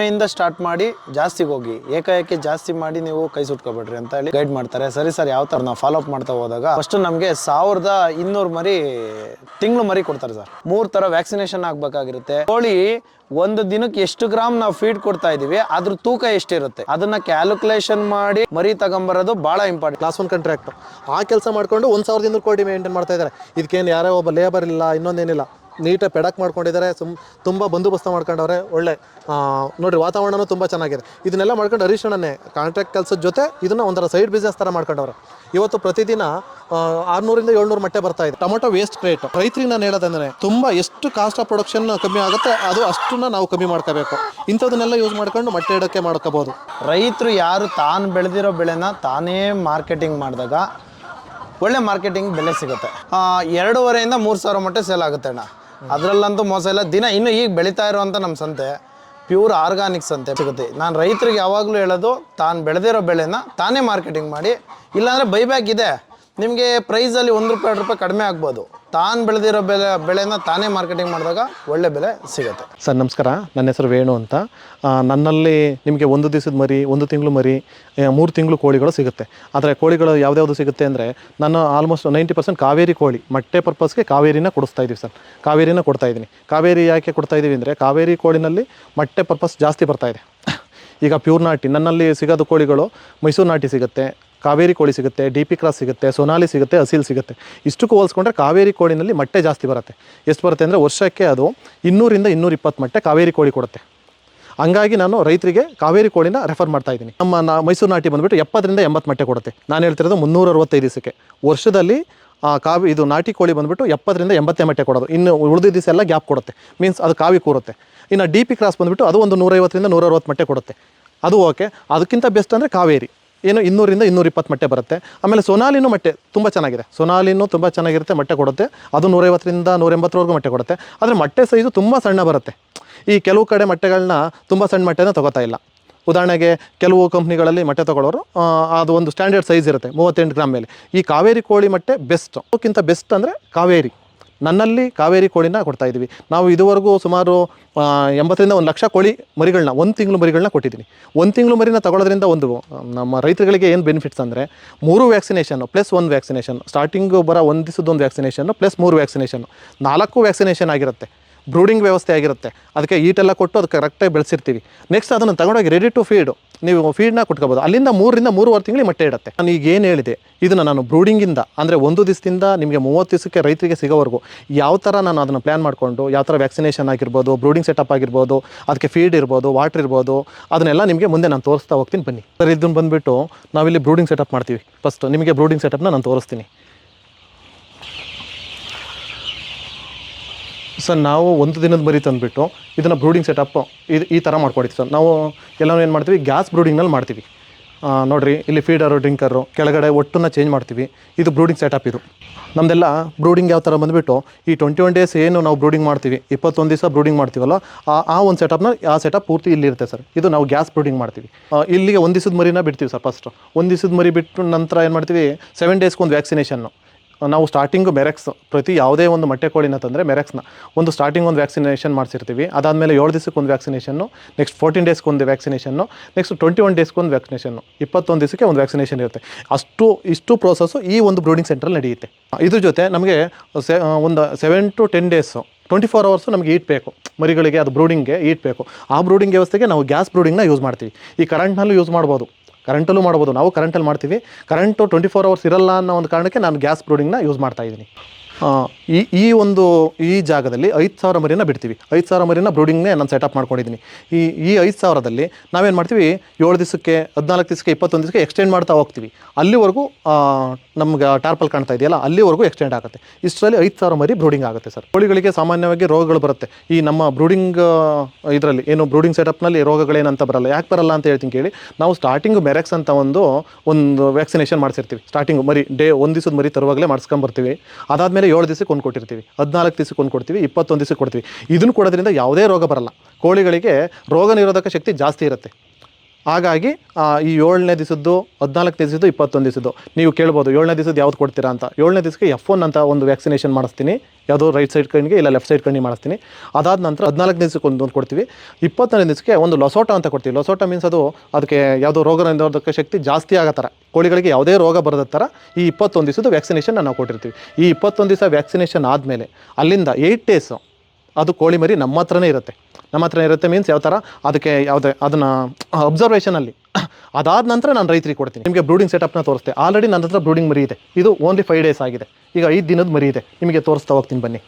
ಕಡಿಮೆಯಿಂದ start ಮಾಡಿ ಜಾಸ್ತಿ ಹೋಗಿ, ಏಕಾಏಕಿ ಜಾಸ್ತಿ ಮಾಡಿ ನೀವು ಕೈ ಸುಟ್ಕೋಬೇಡ್ರಿ ಅಂತ ಹೇಳಿ ಗೈಡ್ ಮಾಡ್ತಾರೆ. ಸರಿ ಸರ್, ಯಾವ ಥರ ನಾವು ಫಾಲೋ ಅಪ್ ಮಾಡ್ತಾ ಹೋದಾಗ ಫಸ್ಟ್ ನಮಗೆ ಸಾವಿರದ ಇನ್ನೂರು ಮರಿ, ತಿಂಗಳು ಮರಿ ಕೊಡ್ತಾರೆ ಸರ್. ಮೂರು ಥರ ವ್ಯಾಕ್ಸಿನೇಷನ್ ಆಗಬೇಕಾಗಿರುತ್ತೆ. ಕೋಳಿ ಒಂದು ದಿನಕ್ಕೆ ಎಷ್ಟು ಗ್ರಾಮ್ ನಾವು ಫೀಡ್ ಕೊಡ್ತಾ ಇದೀವಿ, ಅದ್ರ ತೂಕ ಎಷ್ಟಿರುತ್ತೆ, ಅದನ್ನ ಕ್ಯಾಲ್ಕುಲೇಷನ್ ಮಾಡಿ ಮರಿ ತಗೊಂಬರೋದು ಬಹಳ ಇಂಪಾರ್ಟೆಂಟ್ ಕ್ಲಾಸ್ ಒನ್ ಕಾಂಟ್ರಾಕ್ಟ್ ಆ ಕೆಲಸ ಮಾಡ್ಕೊಂಡು ಒಂದು ಸಾವಿರದ ಇನ್ನೂರು ಕೋಟಿ ಮೇಂಟೈನ್ ಮಾಡ್ತಾ ಇದ್ದಾರೆ ಇದಕ್ಕೇನು ಯಾರೋ ಒಬ್ಬ ಲೇಬರ್ ಇಲ್ಲ, ಇನ್ನೊಂದೇನಿಲ್ಲ. ನೀಟಾಗಿ ಪೆಡಕ್ ಮಾಡ್ಕೊಂಡಿದ್ದಾರೆ, ಸುಮ್ ತುಂಬ ಬಂದೋಬಸ್ತ ಮಾಡ್ಕೊಂಡವ್ರೆ, ಒಳ್ಳೆ ನೋಡಿರಿ ವಾತಾವರಣನೂ ತುಂಬ ಚೆನ್ನಾಗಿದೆ. ಇದನ್ನೆಲ್ಲ ಮಾಡ್ಕೊಂಡು ಹರೀಶ್ ಅಣ್ಣನೇ ಕಾಂಟ್ರಾಕ್ಟ್ ಕೆಲಸದ ಜೊತೆ ಇದನ್ನು ಒಂಥರ ಸೈಡ್ ಬಿಸ್ನೆಸ್ ಥರ ಮಾಡ್ಕೊಂಡವ್ರೆ. ಇವತ್ತು ಪ್ರತಿದಿನ ಆರುನೂರಿಂದ ಏಳ್ನೂರು ಮಟ್ಟೆ ಬರ್ತಾ ಇದೆ. ಟೊಮೊಟೊ ವೇಸ್ಟ್ ರೇಟ್ ರೈತರಿಗೆ ನಾನು ಹೇಳೋದಂದ್ರೆ, ತುಂಬ ಎಷ್ಟು ಕಾಸ್ಟ್ ಆಫ್ ಪ್ರೊಡಕ್ಷನ್ ಕಮ್ಮಿ ಆಗುತ್ತೆ, ಅದು ಅಷ್ಟನ್ನ ನಾವು ಕಮ್ಮಿ ಮಾಡ್ಕೋಬೇಕು. ಇಂಥದನ್ನೆಲ್ಲ ಯೂಸ್ ಮಾಡ್ಕೊಂಡು ಮೊಟ್ಟೆ ಇಡೋಕ್ಕೆ ಮಾಡ್ಕೋಬೋದು. ರೈತರು ಯಾರು ತಾನು ಬೆಳೆದಿರೋ ಬೆಳೆನ ತಾನೇ ಮಾರ್ಕೆಟಿಂಗ್ ಮಾಡಿದಾಗ, ಒಳ್ಳೆ ಮಾರ್ಕೆಟಿಂಗ್ ಬೆಲೆ ಸಿಗುತ್ತೆ. ಎರಡೂವರೆಯಿಂದ ಮೂರು ಸಾವಿರ ಮಟ್ಟ ಸೇಲ್ ಆಗುತ್ತೆ ಅಣ್ಣ. ಅದರಲ್ಲಂತೂ ಮೋಸ ಇಲ್ಲ. ದಿನ ಇನ್ನು ಈಗ ಬೆಳೀತಾ ಇರುವಂಥ ನಮ್ಮ ಸಂತೆ ಪ್ಯೂರ್ ಆರ್ಗಾನಿಕ್ಸ್ ಸಂತೆ ಸಿಗುತ್ತೆ. ನಾನು ರೈತರಿಗೆ ಯಾವಾಗಲೂ ಹೇಳೋದು, ತಾನು ಬೆಳೆದಿರೋ ಬೆಳೆನ ತಾನೇ ಮಾರ್ಕೆಟಿಂಗ್ ಮಾಡಿ, ಇಲ್ಲಾಂದರೆ ಬೈಬ್ಯಾಕ್ ಇದೆ. ನಿಮಗೆ ಪ್ರೈಸಲ್ಲಿ ಒಂದು ರೂಪಾಯಿ, ಎರಡು ರೂಪಾಯಿ ಕಡಿಮೆ ಆಗ್ಬೋದು. ತಾನು ಬೆಳೆದಿರೋ ಬೆಲೆ, ಬೆಳೆನ ತಾನೇ ಮಾರ್ಕೆಟಿಂಗ್ ಮಾಡಿದಾಗ ಒಳ್ಳೆ ಬೆಲೆ ಸಿಗುತ್ತೆ. ಸರ್, ನಮಸ್ಕಾರ. ನನ್ನ ಹೆಸರು ವೇಣು ಅಂತ. ನನ್ನಲ್ಲಿ ನಿಮಗೆ ಒಂದು ದಿವಸದ ಮರಿ, ಒಂದು ತಿಂಗಳು ಮರಿ ಮೂರು ತಿಂಗಳು ಕೋಳಿಗಳು ಸಿಗುತ್ತೆ. ಆದರೆ ಕೋಳಿಗಳು ಯಾವ್ದ್ಯಾವುದು ಸಿಗುತ್ತೆ ಅಂದರೆ, ನಾನು ಆಲ್ಮೋಸ್ಟ್ ನೈಂಟಿ ಪರ್ಸೆಂಟ್ ಕಾವೇರಿ ಕೋಳಿ, ಮೊಟ್ಟೆ ಪರ್ಪಸ್ಗೆ ಕಾವೇರಿನ ಕೊಡಿಸ್ತಾ ಇದ್ದೀವಿ ಸರ್. ಕಾವೇರಿನ ಕೊಡ್ತಾ ಇದ್ದೀನಿ ಕಾವೇರಿ ಯಾಕೆ ಕೊಡ್ತಾ ಇದ್ದೀವಿ ಅಂದರೆ, ಕಾವೇರಿ ಕೋಳಿನಲ್ಲಿ ಮೊಟ್ಟೆ ಪರ್ಪಸ್ ಜಾಸ್ತಿ ಬರ್ತಾ ಇದೆ. ಈಗ ಪ್ಯೂರ್ ನಾಟಿ, ನನ್ನಲ್ಲಿ ಸಿಗೋದು ಕೋಳಿಗಳು ಮೈಸೂರು ನಾಟಿ ಸಿಗುತ್ತೆ, ಕಾವೇರಿ ಕೋಳಿ ಸಿಗುತ್ತೆ, ಡಿ ಪಿ ಕ್ರಾಸ್ ಸಿಗುತ್ತೆ, ಸೊನಾಲಿ ಸಿಗುತ್ತೆ, ಅಸೀಲ್ ಸಿಗುತ್ತೆ. ಇಷ್ಟಕ್ಕೂ ಹೋಲಿಸ್ಕೊಂಡ್ರೆ ಕಾವೇರಿ ಕೋಳಿನಲ್ಲಿ ಮೊಟ್ಟೆ ಜಾಸ್ತಿ ಬರುತ್ತೆ. ಎಷ್ಟು ಬರುತ್ತೆ ಅಂದರೆ ವರ್ಷಕ್ಕೆ ಅದು ಇನ್ನೂರಿಂದ ಇನ್ನೂರ ಇಪ್ಪತ್ತು ಮೊಟ್ಟೆ ಕಾವೇರಿ ಕೋಳಿ ಕೊಡುತ್ತೆ. ಹಂಗಾಗಿ ನಾನು ರೈತರಿಗೆ ಕಾವೇರಿ ಕೋಳಿನ ರೆಫರ್ ಮಾಡ್ತಾ ಇದ್ದೀನಿ. ನಮ್ಮ ಮೈಸೂರು ನಾಟಿ ಬಂದುಬಿಟ್ಟು ಎಪ್ಪತ್ತರಿಂದ ಎಂಬತ್ತು ಮೊಟ್ಟೆ ಕೊಡುತ್ತೆ. ನಾನು ಹೇಳ್ತಿರೋದು ಮುನ್ನೂರ ಅರವತ್ತೈದು ದಿವಸಕ್ಕೆ. ವರ್ಷದಲ್ಲಿ ಆ ಕಾವಿ ಇದು ನಾಟಿ ಕೋಳಿ ಬಂದುಬಿಟ್ಟು ಎಪ್ಪತ್ತರಿಂದ ಎಂಬತ್ತೇ ಮೊಟ್ಟೆ ಕೊಡೋದು. ಇನ್ನು ಉಳಿದ ದಿವಸ ಎಲ್ಲ ಗ್ಯಾಪ್ ಕೊಡುತ್ತೆ. ಮೀನ್ಸ್ ಅದು ಕಾವಿ ಕೂರುತ್ತೆ. ಇನ್ನು ಡಿ ಪಿ ಕ್ರಾಸ್ ಬಂದುಬಿಟ್ಟು ಅದು ಒಂದು ನೂರೈವತ್ತರಿಂದ ನೂರ ಅರವತ್ತು ಮೊಟ್ಟೆ ಕೊಡುತ್ತೆ. ಅದು ಓಕೆ. ಅದಕ್ಕಿಂತ ಬೆಸ್ಟ್ ಅಂದರೆ ಕಾವೇರಿ. ಏನು ಇನ್ನೂರಿಂದ ಇನ್ನೂರಿಪ್ಪತ್ತು ಮೊಟ್ಟೆ ಬರುತ್ತೆ. ಆಮೇಲೆ ಸೊನಾಲಿನೂ ಮೊಟ್ಟೆ ತುಂಬ ಚೆನ್ನಾಗಿದೆ. ಸೊನಾಲಿನೂ ತುಂಬ ಚೆನ್ನಾಗಿರುತ್ತೆ, ಮೊಟ್ಟೆ ಕೊಡುತ್ತೆ. ಅದು ನೂರೈವತ್ತರಿಂದ ನೂರ ಎಂಬತ್ತರವರೆಗೂ ಮೊಟ್ಟೆ ಕೊಡುತ್ತೆ. ಆದರೆ ಮೊಟ್ಟೆ ಸೈಜು ತುಂಬ ಸಣ್ಣ ಬರುತ್ತೆ. ಈ ಕೆಲವು ಕಡೆ ಮೊಟ್ಟೆಗಳನ್ನ ತುಂಬ ಸಣ್ಣ ಮೊಟ್ಟೆನ ತೊಗೋತಾ ಇಲ್ಲ. ಉದಾಹರಣೆಗೆ ಕೆಲವು ಕಂಪ್ನಿಗಳಲ್ಲಿ ಮೊಟ್ಟೆ ತಗೊಳ್ಳೋರು ಅದು ಒಂದು ಸ್ಟ್ಯಾಂಡರ್ಡ್ ಸೈಜ್ ಇರುತ್ತೆ, ಮೂವತ್ತೆಂಟು ಗ್ರಾಮ್ ಮೇಲೆ. ಈ ಕಾವೇರಿ ಕೋಳಿ ಮೊಟ್ಟೆ ಬೆಸ್ಟ್. ಅದಕ್ಕಿಂತ ಬೆಸ್ಟ್ ಅಂದರೆ ಕಾವೇರಿ. ನನ್ನಲ್ಲಿ ಕಾವೇರಿ ಕೋಳಿನ ಕೊಡ್ತಾ ಇದ್ದೀವಿ. ನಾವು ಇದುವರೆಗೂ ಸುಮಾರು ಎಂಬತ್ತರಿಂದ ಒಂದು ಲಕ್ಷ ಕೋಳಿ ಮರಿಗಳನ್ನ, ಒಂದು ತಿಂಗಳು ಮರಿಗಳನ್ನ ಕೊಟ್ಟಿದ್ದೀನಿ. ಒಂದು ತಿಂಗಳು ಮರಿನ ತಗೊಳ್ಳೋದ್ರಿಂದ ಒಂದು, ನಮ್ಮ ರೈತರುಗಳಿಗೆ ಏನು ಬೆನಿಫಿಟ್ಸ್ ಅಂದರೆ ಮೂರು ವ್ಯಾಕ್ಸಿನೇಷನ್ನು ಪ್ಲಸ್ ಒಂದು ವ್ಯಾಕ್ಸಿನೇಷನ್ ಸ್ಟಾರ್ಟಿಂಗು ಬರೋ ಒಂದು ದಿವಸದೊಂದು ವ್ಯಾಕ್ಸಿನೇಷನ್ನು ಪ್ಲಸ್ ಮೂರು ವ್ಯಾಕ್ಸಿನೇಷನ್ನು ನಾಲ್ಕು ವ್ಯಾಕ್ಸಿನೇಷನ್ ಆಗಿರುತ್ತೆ. ಬ್ರೂಡಿಂಗ್ ವ್ಯವಸ್ಥೆ ಆಗಿರುತ್ತೆ. ಅದಕ್ಕೆ ಈಟೆಲ್ಲ ಕೊಟ್ಟು ಅದಕ್ಕೆ ಕರೆಕ್ಟಾಗಿ ಬೆಳೆಸಿರ್ತೀವಿ. ನೆಕ್ಸ್ಟ್ ಅದನ್ನು ತಗೊಂಡೋಗಿ ರೆಡಿ ಟು ಫೀಡು ನೀವು ಫೀಡ್ನ ಕೊಟ್ಕೋಬೋದು. ಅಲ್ಲಿಂದ ಮೂರರಿಂದ ಮೂರುವರೆ ತಿಂಗಳಿಗೆ ಮೊಟ್ಟೆ ಇಡುತ್ತೆ. ನಾನು ಈಗ ಏನು ಹೇಳಿದೆ? ಇದನ್ನು ನಾನು ಬ್ರೂಡಿಂಗಿಂದ ಅಂದರೆ ಒಂದು ದಿವಸದಿಂದ ನಿಮಗೆ ಮೂವತ್ತು ದಿವಸಕ್ಕೆ ರೈತರಿಗೆ ಸಿಗೋವರೆಗೂ ಯಾವ ಥರ ನಾನು ಅದನ್ನು ಪ್ಲ್ಯಾನ್ ಮಾಡಿಕೊಂಡು, ಯಾವ ಥರ ವ್ಯಾಕ್ಸಿನೇಷನ್ ಆಗಿರ್ಬೋದು ಬ್ರೂಡಿಂಗ್ ಸೆಟಪ್ ಆಗಿರ್ಬೋದು, ಅದಕ್ಕೆ ಫೀಡ್ ಇರ್ಬೋದು ವಾಟರ್ ಇರ್ಬೋದು, ಅದನ್ನೆಲ್ಲ ನಿಮಗೆ ಮುಂದೆ ನಾನು ತೋರಿಸ್ತಾ ಹೋಗ್ತೀನಿ. ಬನ್ನಿ. ಸರ್ ಇದನ್ನು ಬಂದುಬಿಟ್ಟು ನಾವಿಲ್ಲಿ ಬ್ರೂಡಿಂಗ್ ಸೆಟಪ್ ಮಾಡ್ತೀವಿ. ಫಸ್ಟ್ ನಿಮಗೆ ಬ್ರೂಡಿಂಗ್ ಸೆಟಪ್ನ ನಾನು ತೋರಿಸ್ತೀನಿ. ಸರ್, ನಾವು ಒಂದು ದಿನದ ಮರಿ ತಂದುಬಿಟ್ಟು ಇದನ್ನು ಬ್ರೂಡಿಂಗ್ ಸೆಟಪ್ ಇದು ಈ ಥರ ಮಾಡ್ಕೊಡ್ತೀವಿ ಸರ್. ನಾವು ಎಲ್ಲನೂ ಏನು ಮಾಡ್ತೀವಿ ಗ್ಯಾಸ್ ಬ್ರೂಡಿಂಗ್ನಲ್ಲಿ ಮಾಡ್ತೀವಿ. ನೋಡಿರಿ, ಇಲ್ಲಿ ಫೀಡರು ಡ್ರಿಂಕರು ಕೆಳಗಡೆ ಒಟ್ಟನ್ನ ಚೇಂಜ್ ಮಾಡ್ತೀವಿ. ಇದು ಬ್ರೂಡಿಂಗ್ ಸೆಟಪ್ ಇದು. ನಮ್ಮದೆಲ್ಲ ಬ್ರೂಡಿಂಗ್ ಯಾವ ಥರ ಬಂದುಬಿಟ್ಟು ಈ ಟ್ವೆಂಟಿ ಒನ್ ಡೇಸ್ ಏನು ನಾವು ಬ್ರೂಡಿಂಗ್ ಮಾಡ್ತೀವಿ, ಇಪ್ಪತ್ತೊಂದು ದಿವಸ ಬ್ರೂಡಿಂಗ್ ಮಾಡ್ತೀವಲ್ಲ, ಆ ಆ ಒಂದು ಸೆಟಪ್ನ ಆ ಸೆಟಪ್ ಪೂರ್ತಿ ಇಲ್ಲಿರುತ್ತೆ ಸರ್. ಇದು ನಾವು ಗ್ಯಾಸ್ ಬ್ರೂಡಿಂಗ್ ಮಾಡ್ತೀವಿ. ಇಲ್ಲಿಗೆ ಒಂದು ದಿವಸದ ಮರಿನ ಬಿಡ್ತೀವಿ ಸರ್ ಫಸ್ಟ್ ಒಂದು ದಿವಸದ ಮರಿ ಬಿಟ್ಟು ನಂತರ ಏನು ಮಾಡ್ತೀವಿ ಸೆವೆನ್ ಡೇಸ್ಗೆ ಒಂದು ವ್ಯಾಕ್ಸಿನೇಷನ್ನು ನಾವು ಸ್ಟಾರ್ಟಿಂಗು ಮೆರೆಕ್ಸ್ ಪ್ರತಿ ಯಾವುದೇ ಒಂದು ಮೊಟ್ಟೆ ಕೋಳಿನ ತಂದರೆ ಮೆರೆಕ್ಸ್ನ ಒಂದು ಸ್ಟಾರ್ಟಿಂಗ್ ಒಂದು ವ್ಯಾಕ್ಸಿನೇಷನ್ ಮಾಡಿಸಿರ್ತೀವಿ. ಅದಾದಮೇಲೆ ಏಳು ದಿವಸಕ್ಕೆ ಒಂದು ವ್ಯಾಕ್ಸಿನೇಷನ್ನು ನೆಕ್ಸ್ಟ್ ಫೋರ್ಟೀನ್ ಡೇಸ್ಗೆ ಒಂದು ವ್ಯಾಕ್ಸಿನೇಷನ್ನು ನೆಕ್ಸ್ಟ್ ಟ್ವೆಂಟಿ ಒನ್ ಡೇಸ್ಗೆ ಒಂದು ವ್ಯಾಕ್ಸಿನೇಷನ್ನು ಇಪ್ಪತ್ತೊಂದು ದಿವಸಕ್ಕೆ ಒಂದು ವ್ಯಾಕ್ಸಿನೇಷನ್ ಇರುತ್ತೆ. ಅಷ್ಟು, ಇಷ್ಟು ಪ್ರೋಸೆಸ್ಸು ಈ ಒಂದು ಬ್ರೂಡಿಂಗ್ ಸೆಂಟ್ರಲ್ಲಿ ನಡೆಯುತ್ತೆ. ಇದ್ರ ಜೊತೆ ನಮಗೆ ಸೆ ಒಂದು seven to ten days twenty four hours ನಮಗೆ ಈಟ್ ಬೇಕು. ಮರಿಗಳಿಗೆ ಅದು ಬ್ರೂಡಿಂಗ್ಗೆ ಈಟ್ ಬೇಕು. ಆ ಬ್ರೂಡಿಂಗ್ ವ್ಯವಸ್ಥೆಗೆ ನಾವು ಗ್ಯಾಸ್ ಬ್ರೂಡಿಂಗ್ನ ಯೂಸ್ ಮಾಡ್ತೀವಿ. ಈ ಕರೆಂಟ್ನಲ್ಲೂ ಯೂಸ್ ಮಾಡ್ಬೋದು. ಕರೆಂಟಲ್ಲೂ ಮಾಡ್ಬೋದು. ನಾವು ಕರೆಂಟಲ್ಲಿ ಮಾಡ್ತೀವಿ. ಕರೆಂಟು ಟ್ವೆಂಟಿ ಫೋರ್ ಅವರ್ಸ್ ಇರಲ್ಲ ಅನ್ನೋ ಒಂದು ಕಾರಣಕ್ಕೆ ನಾನು ಗ್ಯಾಸ್ ಬ್ರೂಡಿಂಗ್ನ ಯೂಸ್ ಮಾಡ್ತಾ ಇದ್ದೀನಿ. ಈ ಈ ಒಂದು, ಈ ಜಾಗದಲ್ಲಿ ಐದು ಸಾವಿರ ಮರಿನ ಬಿಡ್ತೀವಿ. ಐದು ಸಾವಿರ ಮರಿನ ಬ್ರೂಡಿಂಗ್ನೇ ನಾನು ಸೆಟಪ್ ಮಾಡ್ಕೊಂಡಿದ್ದೀನಿ. ಈ ಈ ಐದು ಸಾವಿರದಲ್ಲಿ ನಾವೇನು ಮಾಡ್ತೀವಿ? ಏಳು ದಿವಸಕ್ಕೆ, ಹದಿನಾಲ್ಕು ದಿವಸಕ್ಕೆ, ಇಪ್ಪತ್ತೊಂದು ದಿವಸಕ್ಕೆ ಎಕ್ಸ್ಟೆಂಡ್ ಮಾಡ್ತಾ ಹೋಗ್ತೀವಿ. ಅಲ್ಲಿವರೆಗೂ ನಮ್ಗೆ ಟಾರ್ಪಲ್ ಕಾಣ್ತಾ ಇದೆಯಲ್ಲ, ಅಲ್ಲಿವರೆಗೂ ಎಕ್ಸ್ಟೆಂಡ್ ಆಗುತ್ತೆ. ಇಷ್ಟರಲ್ಲಿ ಐದು ಸಾವಿರ ಮರಿ ಬ್ರೂಡಿಂಗ್ ಆಗುತ್ತೆ ಸರ್. ಕೋಳಿಗಳಿಗೆ ಸಾಮಾನ್ಯವಾಗಿ ರೋಗಗಳು ಬರುತ್ತೆ. ಈ ನಮ್ಮ ಬ್ರೂಡಿಂಗ್ ಇದರಲ್ಲಿ, ಏನು ಬ್ರೂಡಿಂಗ್ ಸೆಟಪ್ನಲ್ಲಿ ರೋಗಗಳೇನಂತ ಬರಲ್ಲ. ಯಾಕೆ ಬರಲ್ಲ ಅಂತ ಹೇಳ್ತೀನಿ ಕೇಳಿ. ನಾವು ಸ್ಟಾರ್ಟಿಂಗ್ ಮೆರೆಕ್ಸ್ ಅಂತ ಒಂದು ಒಂದು ವ್ಯಾಕ್ಸಿನೇಷನ್ ಮಾಡಿಸಿರ್ತೀವಿ. ಸ್ಟಾರ್ಟಿಂಗ್ ಮರಿ, ಡೇ, ಒಂದು ದಿವಸದ ಮರಿ ತರುವಾಗಲೇ ಮಾಡಿಸ್ಕೊಂಬರ್ತೀವಿ. ಅದಾದಮೇಲೆ ಏಳು ದಿವಸಕ್ಕೆ ಒಂದು ಕೊಟ್ಟಿರ್ತೀವಿ. ಹದಿನಾಲ್ಕು ದಿವಸಕ್ಕೆ ಒಂದು ಕೊಡ್ತೀವಿ. ಇಪ್ಪತ್ತೊಂದು ದಿವಸಕ್ಕೆ ಕೊಡ್ತೀವಿ. ಇದನ್ನು ಕೊಡೋದ್ರಿಂದ ಯಾವುದೇ ರೋಗ ಬರಲ್ಲ. ಕೋಳಿಗಳಿಗೆ ರೋಗ ಶಕ್ತಿ ಜಾಸ್ತಿ ಇರುತ್ತೆ. ಹಾಗಾಗಿ ಈ ಏಳನೇ ದಿವಸದ್ದು ಹದಿನಾಲ್ಕನೇ ದಿವಸದ್ದು ಇಪ್ಪತ್ತೊಂದು ದಿವಸದ್ದು ನೀವು ಕೇಳ್ಬೋದು ಏಳನೇ ದಿವಸದ್ದು ಯಾವ್ದು ಕೊಡ್ತೀರಾ ಅಂತ. ಏಳನೇ ದಿವಸಕ್ಕೆ ಎಫ್ ಒನ್ ಅಂತ ಒಂದು ವ್ಯಾಕ್ಸಿನೇಷನ್ ಮಾಡಿಸ್ತೀನಿ. ಯಾವುದೋ ರೈಟ್ ಸೈಡ್ ಕಣ್ಣಿಗೆ ಇಲ್ಲ ಲೆಫ್ಟ್ ಸೈಡ್ ಕಣ್ಣಿಗೆ ಮಾಡಿಸ್ತೀನಿ. ಅದಾದ ನಂತರ ಹದಿನಾಲ್ಕನೇ ದಿವಸಕ್ಕೆ ಒಂದು ಒಂದು ಕೊಡ್ತೀವಿ. ಇಪ್ಪತ್ತನೇ ದಿವಸಕ್ಕೆ ಒಂದು ಲೊಸೋಟ ಅಂತ ಕೊಡ್ತೀವಿ. ಲೊಸೋಟ ಮೀನ್ಸ್ ಅದು ಅದಕ್ಕೆ ಯಾವುದೋ ರೋಗ ನಿರೋಧಕ ಶಕ್ತಿ ಜಾಸ್ತಿ ಆಗೋ ಕೋಳಿಗಳಿಗೆ ಯಾವುದೇ ರೋಗ ಬರದ ಥರ ಈ ಇಪ್ಪತ್ತೊಂದು ದಿವಸದ ವ್ಯಾಕ್ಸಿನೇಷನ್ ನಾವು ಕೊಟ್ಟಿರ್ತೀವಿ. ಈ ಇಪ್ಪತ್ತೊಂದು ದಿವಸ ವ್ಯಾಕ್ಸಿನೇಷನ್ ಆದಮೇಲೆ ಅಲ್ಲಿಂದ ಏಯ್ಟ್ ಡೇಸು ಅದು ಕೋಳಿ ಮರಿ ನಮ್ಮ ಹತ್ರನೇ ಇರುತ್ತೆ. ನಮ್ಮ ಹತ್ರನೇ ಇರುತ್ತೆ ಮೀನ್ಸ್ ಯಾವ ಥರ ಅದಕ್ಕೆ ಯಾವುದೇ ಅದನ್ನು ಅಬ್ಸರ್ವೇಷನಲ್ಲಿ ಅದಾದ ನಂತರ ನಾನು ರೈತರಿಗೆ ಕೊಡ್ತೀನಿ. ನಿಮಗೆ ಬ್ರೂಡಿಂಗ್ ಸೆಟಪ್ನ ತೋರಿಸ್ತೆ. ಆಲ್ರೆಡಿ ನನ್ನ ಹತ್ರ ಬ್ರೂಡಿಂಗ್ ಮರಿ ಇದೆ. ಇದು ಓನ್ಲಿ ಫೈವ್ ಡೇಸ್ ಆಗಿದೆ. ಈಗ ಐದು ದಿನದ ಮರಿ ಇದೆ. ನಿಮಗೆ ತೋರಿಸ್ತಾ ಹೋಗ್ತೀನಿ ಬನ್ನಿ.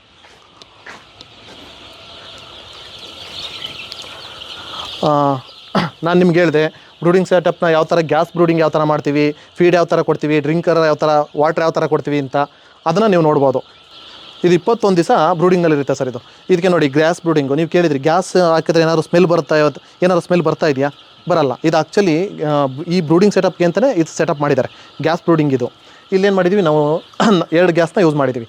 ನಾನು ನಿಮ್ಗೆ ಹೇಳಿದೆ ಬ್ರೂಡಿಂಗ್ ಸೆಟಪ್ನ ಯಾವ ಥರ ಗ್ಯಾಸ್ ಬ್ರೂಡಿಂಗ್ ಯಾವ ಥರ ಮಾಡ್ತೀವಿ ಫೀಡ್ ಯಾವ ಥರ ಕೊಡ್ತೀವಿ ಡ್ರಿಂಕರ್ ಯಾವ ಥರ ವಾಟ್ರ್ ಯಾವ ಥರ ಕೊಡ್ತೀವಿ ಅಂತ. ಅದನ್ನು ನೀವು ನೋಡ್ಬೋದು. ಇದು ಇಪ್ಪತ್ತೊಂದು ದಿವಸ ಬ್ರೂಡಿಂಗಲ್ಲಿ ಇರುತ್ತೆ ಸರ್ ಇದು. ಇದಕ್ಕೆ ನೋಡಿ ಗ್ಯಾಸ್ ಬ್ರೂಡಿಂಗು ನೀವು ಕೇಳಿದ್ರಿ ಗ್ಯಾಸ್ ಹಾಕಿದ್ರೆ ಏನಾದ್ರು ಸ್ಮೆಲ್ ಬರ್ತಾ ಏನಾದ್ರು ಸ್ಮೆಲ್ ಬರ್ತಾ ಇದೆಯಾ? ಬರಲ್ಲ. ಇದು ಆ್ಯಕ್ಚುಲಿ ಈ ಬ್ರೂಡಿಂಗ್ ಸೆಟಪ್ಗೆ ಅಂತಲೇ ಇದು ಸೆಟಪ್ ಮಾಡಿದ್ದಾರೆ. ಗ್ಯಾಸ್ ಬ್ರೂಡಿಂಗ್ ಇದು. ಇಲ್ಲೇನು ಮಾಡಿದ್ದೀವಿ ನಾವು ಎರಡು ಗ್ಯಾಸ್ನ ಯೂಸ್ ಮಾಡಿದ್ದೀವಿ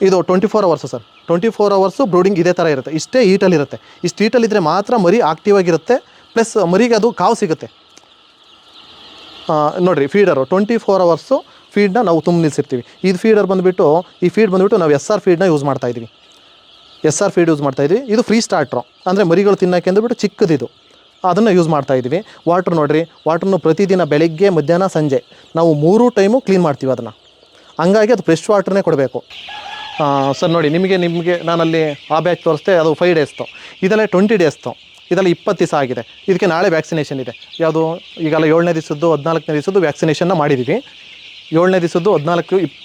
ಇದು twenty four hours sir. Twenty four hours brooding ಇದೇ ಥರ ಇರುತ್ತೆ. ಇಷ್ಟೇ ಹೀಟಲ್ಲಿರುತ್ತೆ ಇಷ್ಟು ಹೀಟಲ್ಲಿದ್ದರೆ ಮಾತ್ರ ಮರಿ ಆಕ್ಟಿವ್ ಆಗಿರುತ್ತೆ ಪ್ಲಸ್ ಮರಿಗೆ ಅದು ಕಾವು ಸಿಗುತ್ತೆ. ನೋಡ್ರಿ ಫೀಡರು ಟ್ವೆಂಟಿ ಫೋರ್ ಅವರ್ಸು ಫೀಡ್ನ ನಾವು ತುಂಬ ನಿಲ್ಲಿಸಿರ್ತೀವಿ. ಇದು ಫೀಡರ್ ಬಂದುಬಿಟ್ಟು, ಈ ಫೀಡ್ ಬಂದುಬಿಟ್ಟು ನಾವು ಎಸ್ ಆರ್ ಫೀಡ್ನ ಯೂಸ್ ಮಾಡ್ತಾ ಇದ್ದೀವಿ ಎಸ್ ಆರ್ ಫೀಡ್ ಯೂಸ್ ಮಾಡ್ತಾ ಇದ್ವಿ. ಇದು ಫ್ರೀ ಸ್ಟಾರ್ಟ್ರು ಅಂದರೆ ಮರಿಗಳು ತಿನ್ನೋಕೆ ಅಂದ್ಬಿಟ್ಟು ಚಿಕ್ಕದಿದು. ಅದನ್ನು ಯೂಸ್ ಮಾಡ್ತಾ ಇದ್ದೀವಿ ವಾಟ್ರ್ ನೋಡಿರಿ ವಾಟ್ರನ್ನು ಪ್ರತಿದಿನ ಬೆಳಗ್ಗೆ, ಮಧ್ಯಾಹ್ನ, ಸಂಜೆ ನಾವು ಮೂರು ಟೈಮು ಕ್ಲೀನ್ ಮಾಡ್ತೀವಿ ಅದನ್ನು. ಹಂಗಾಗಿ ಅದು ಫ್ರೆಶ್ ವಾಟ್ರನ್ನೇ ಕೊಡಬೇಕು. ಸರ್ ನೋಡಿ, ನಿಮಗೆ ನಿಮಗೆ ನಾನಲ್ಲಿ ಆ ಬ್ಯಾಚ್ ತೋರಿಸ್ತೆ ಅದು ಫೈವ್ ಡೇಸ್ತು ಇದೆಲ್ಲ ಟ್ವೆಂಟಿ ಡೇಸ್ತು ಇದೆಲ್ಲ ಇಪ್ಪತ್ತು ದಿವಸ ಆಗಿದೆ. ಇದಕ್ಕೆ ನಾಳೆ ವ್ಯಾಕ್ಸಿನೇಷನ್ ಇದೆ. ಯಾವುದು, ಈಗೆಲ್ಲ ಏಳನೇ ದಿವಸದ್ದು, ಹದಿನಾಲ್ಕನೇ ದಿವಸದ್ದು ವ್ಯಾಕ್ಸಿನೇಷನ್ನ ಮಾಡಿದ್ದೀವಿ ಏಳನೇ ದಿವಸದ್ದು ಹದಿನಾಲ್ಕು ಇಪ್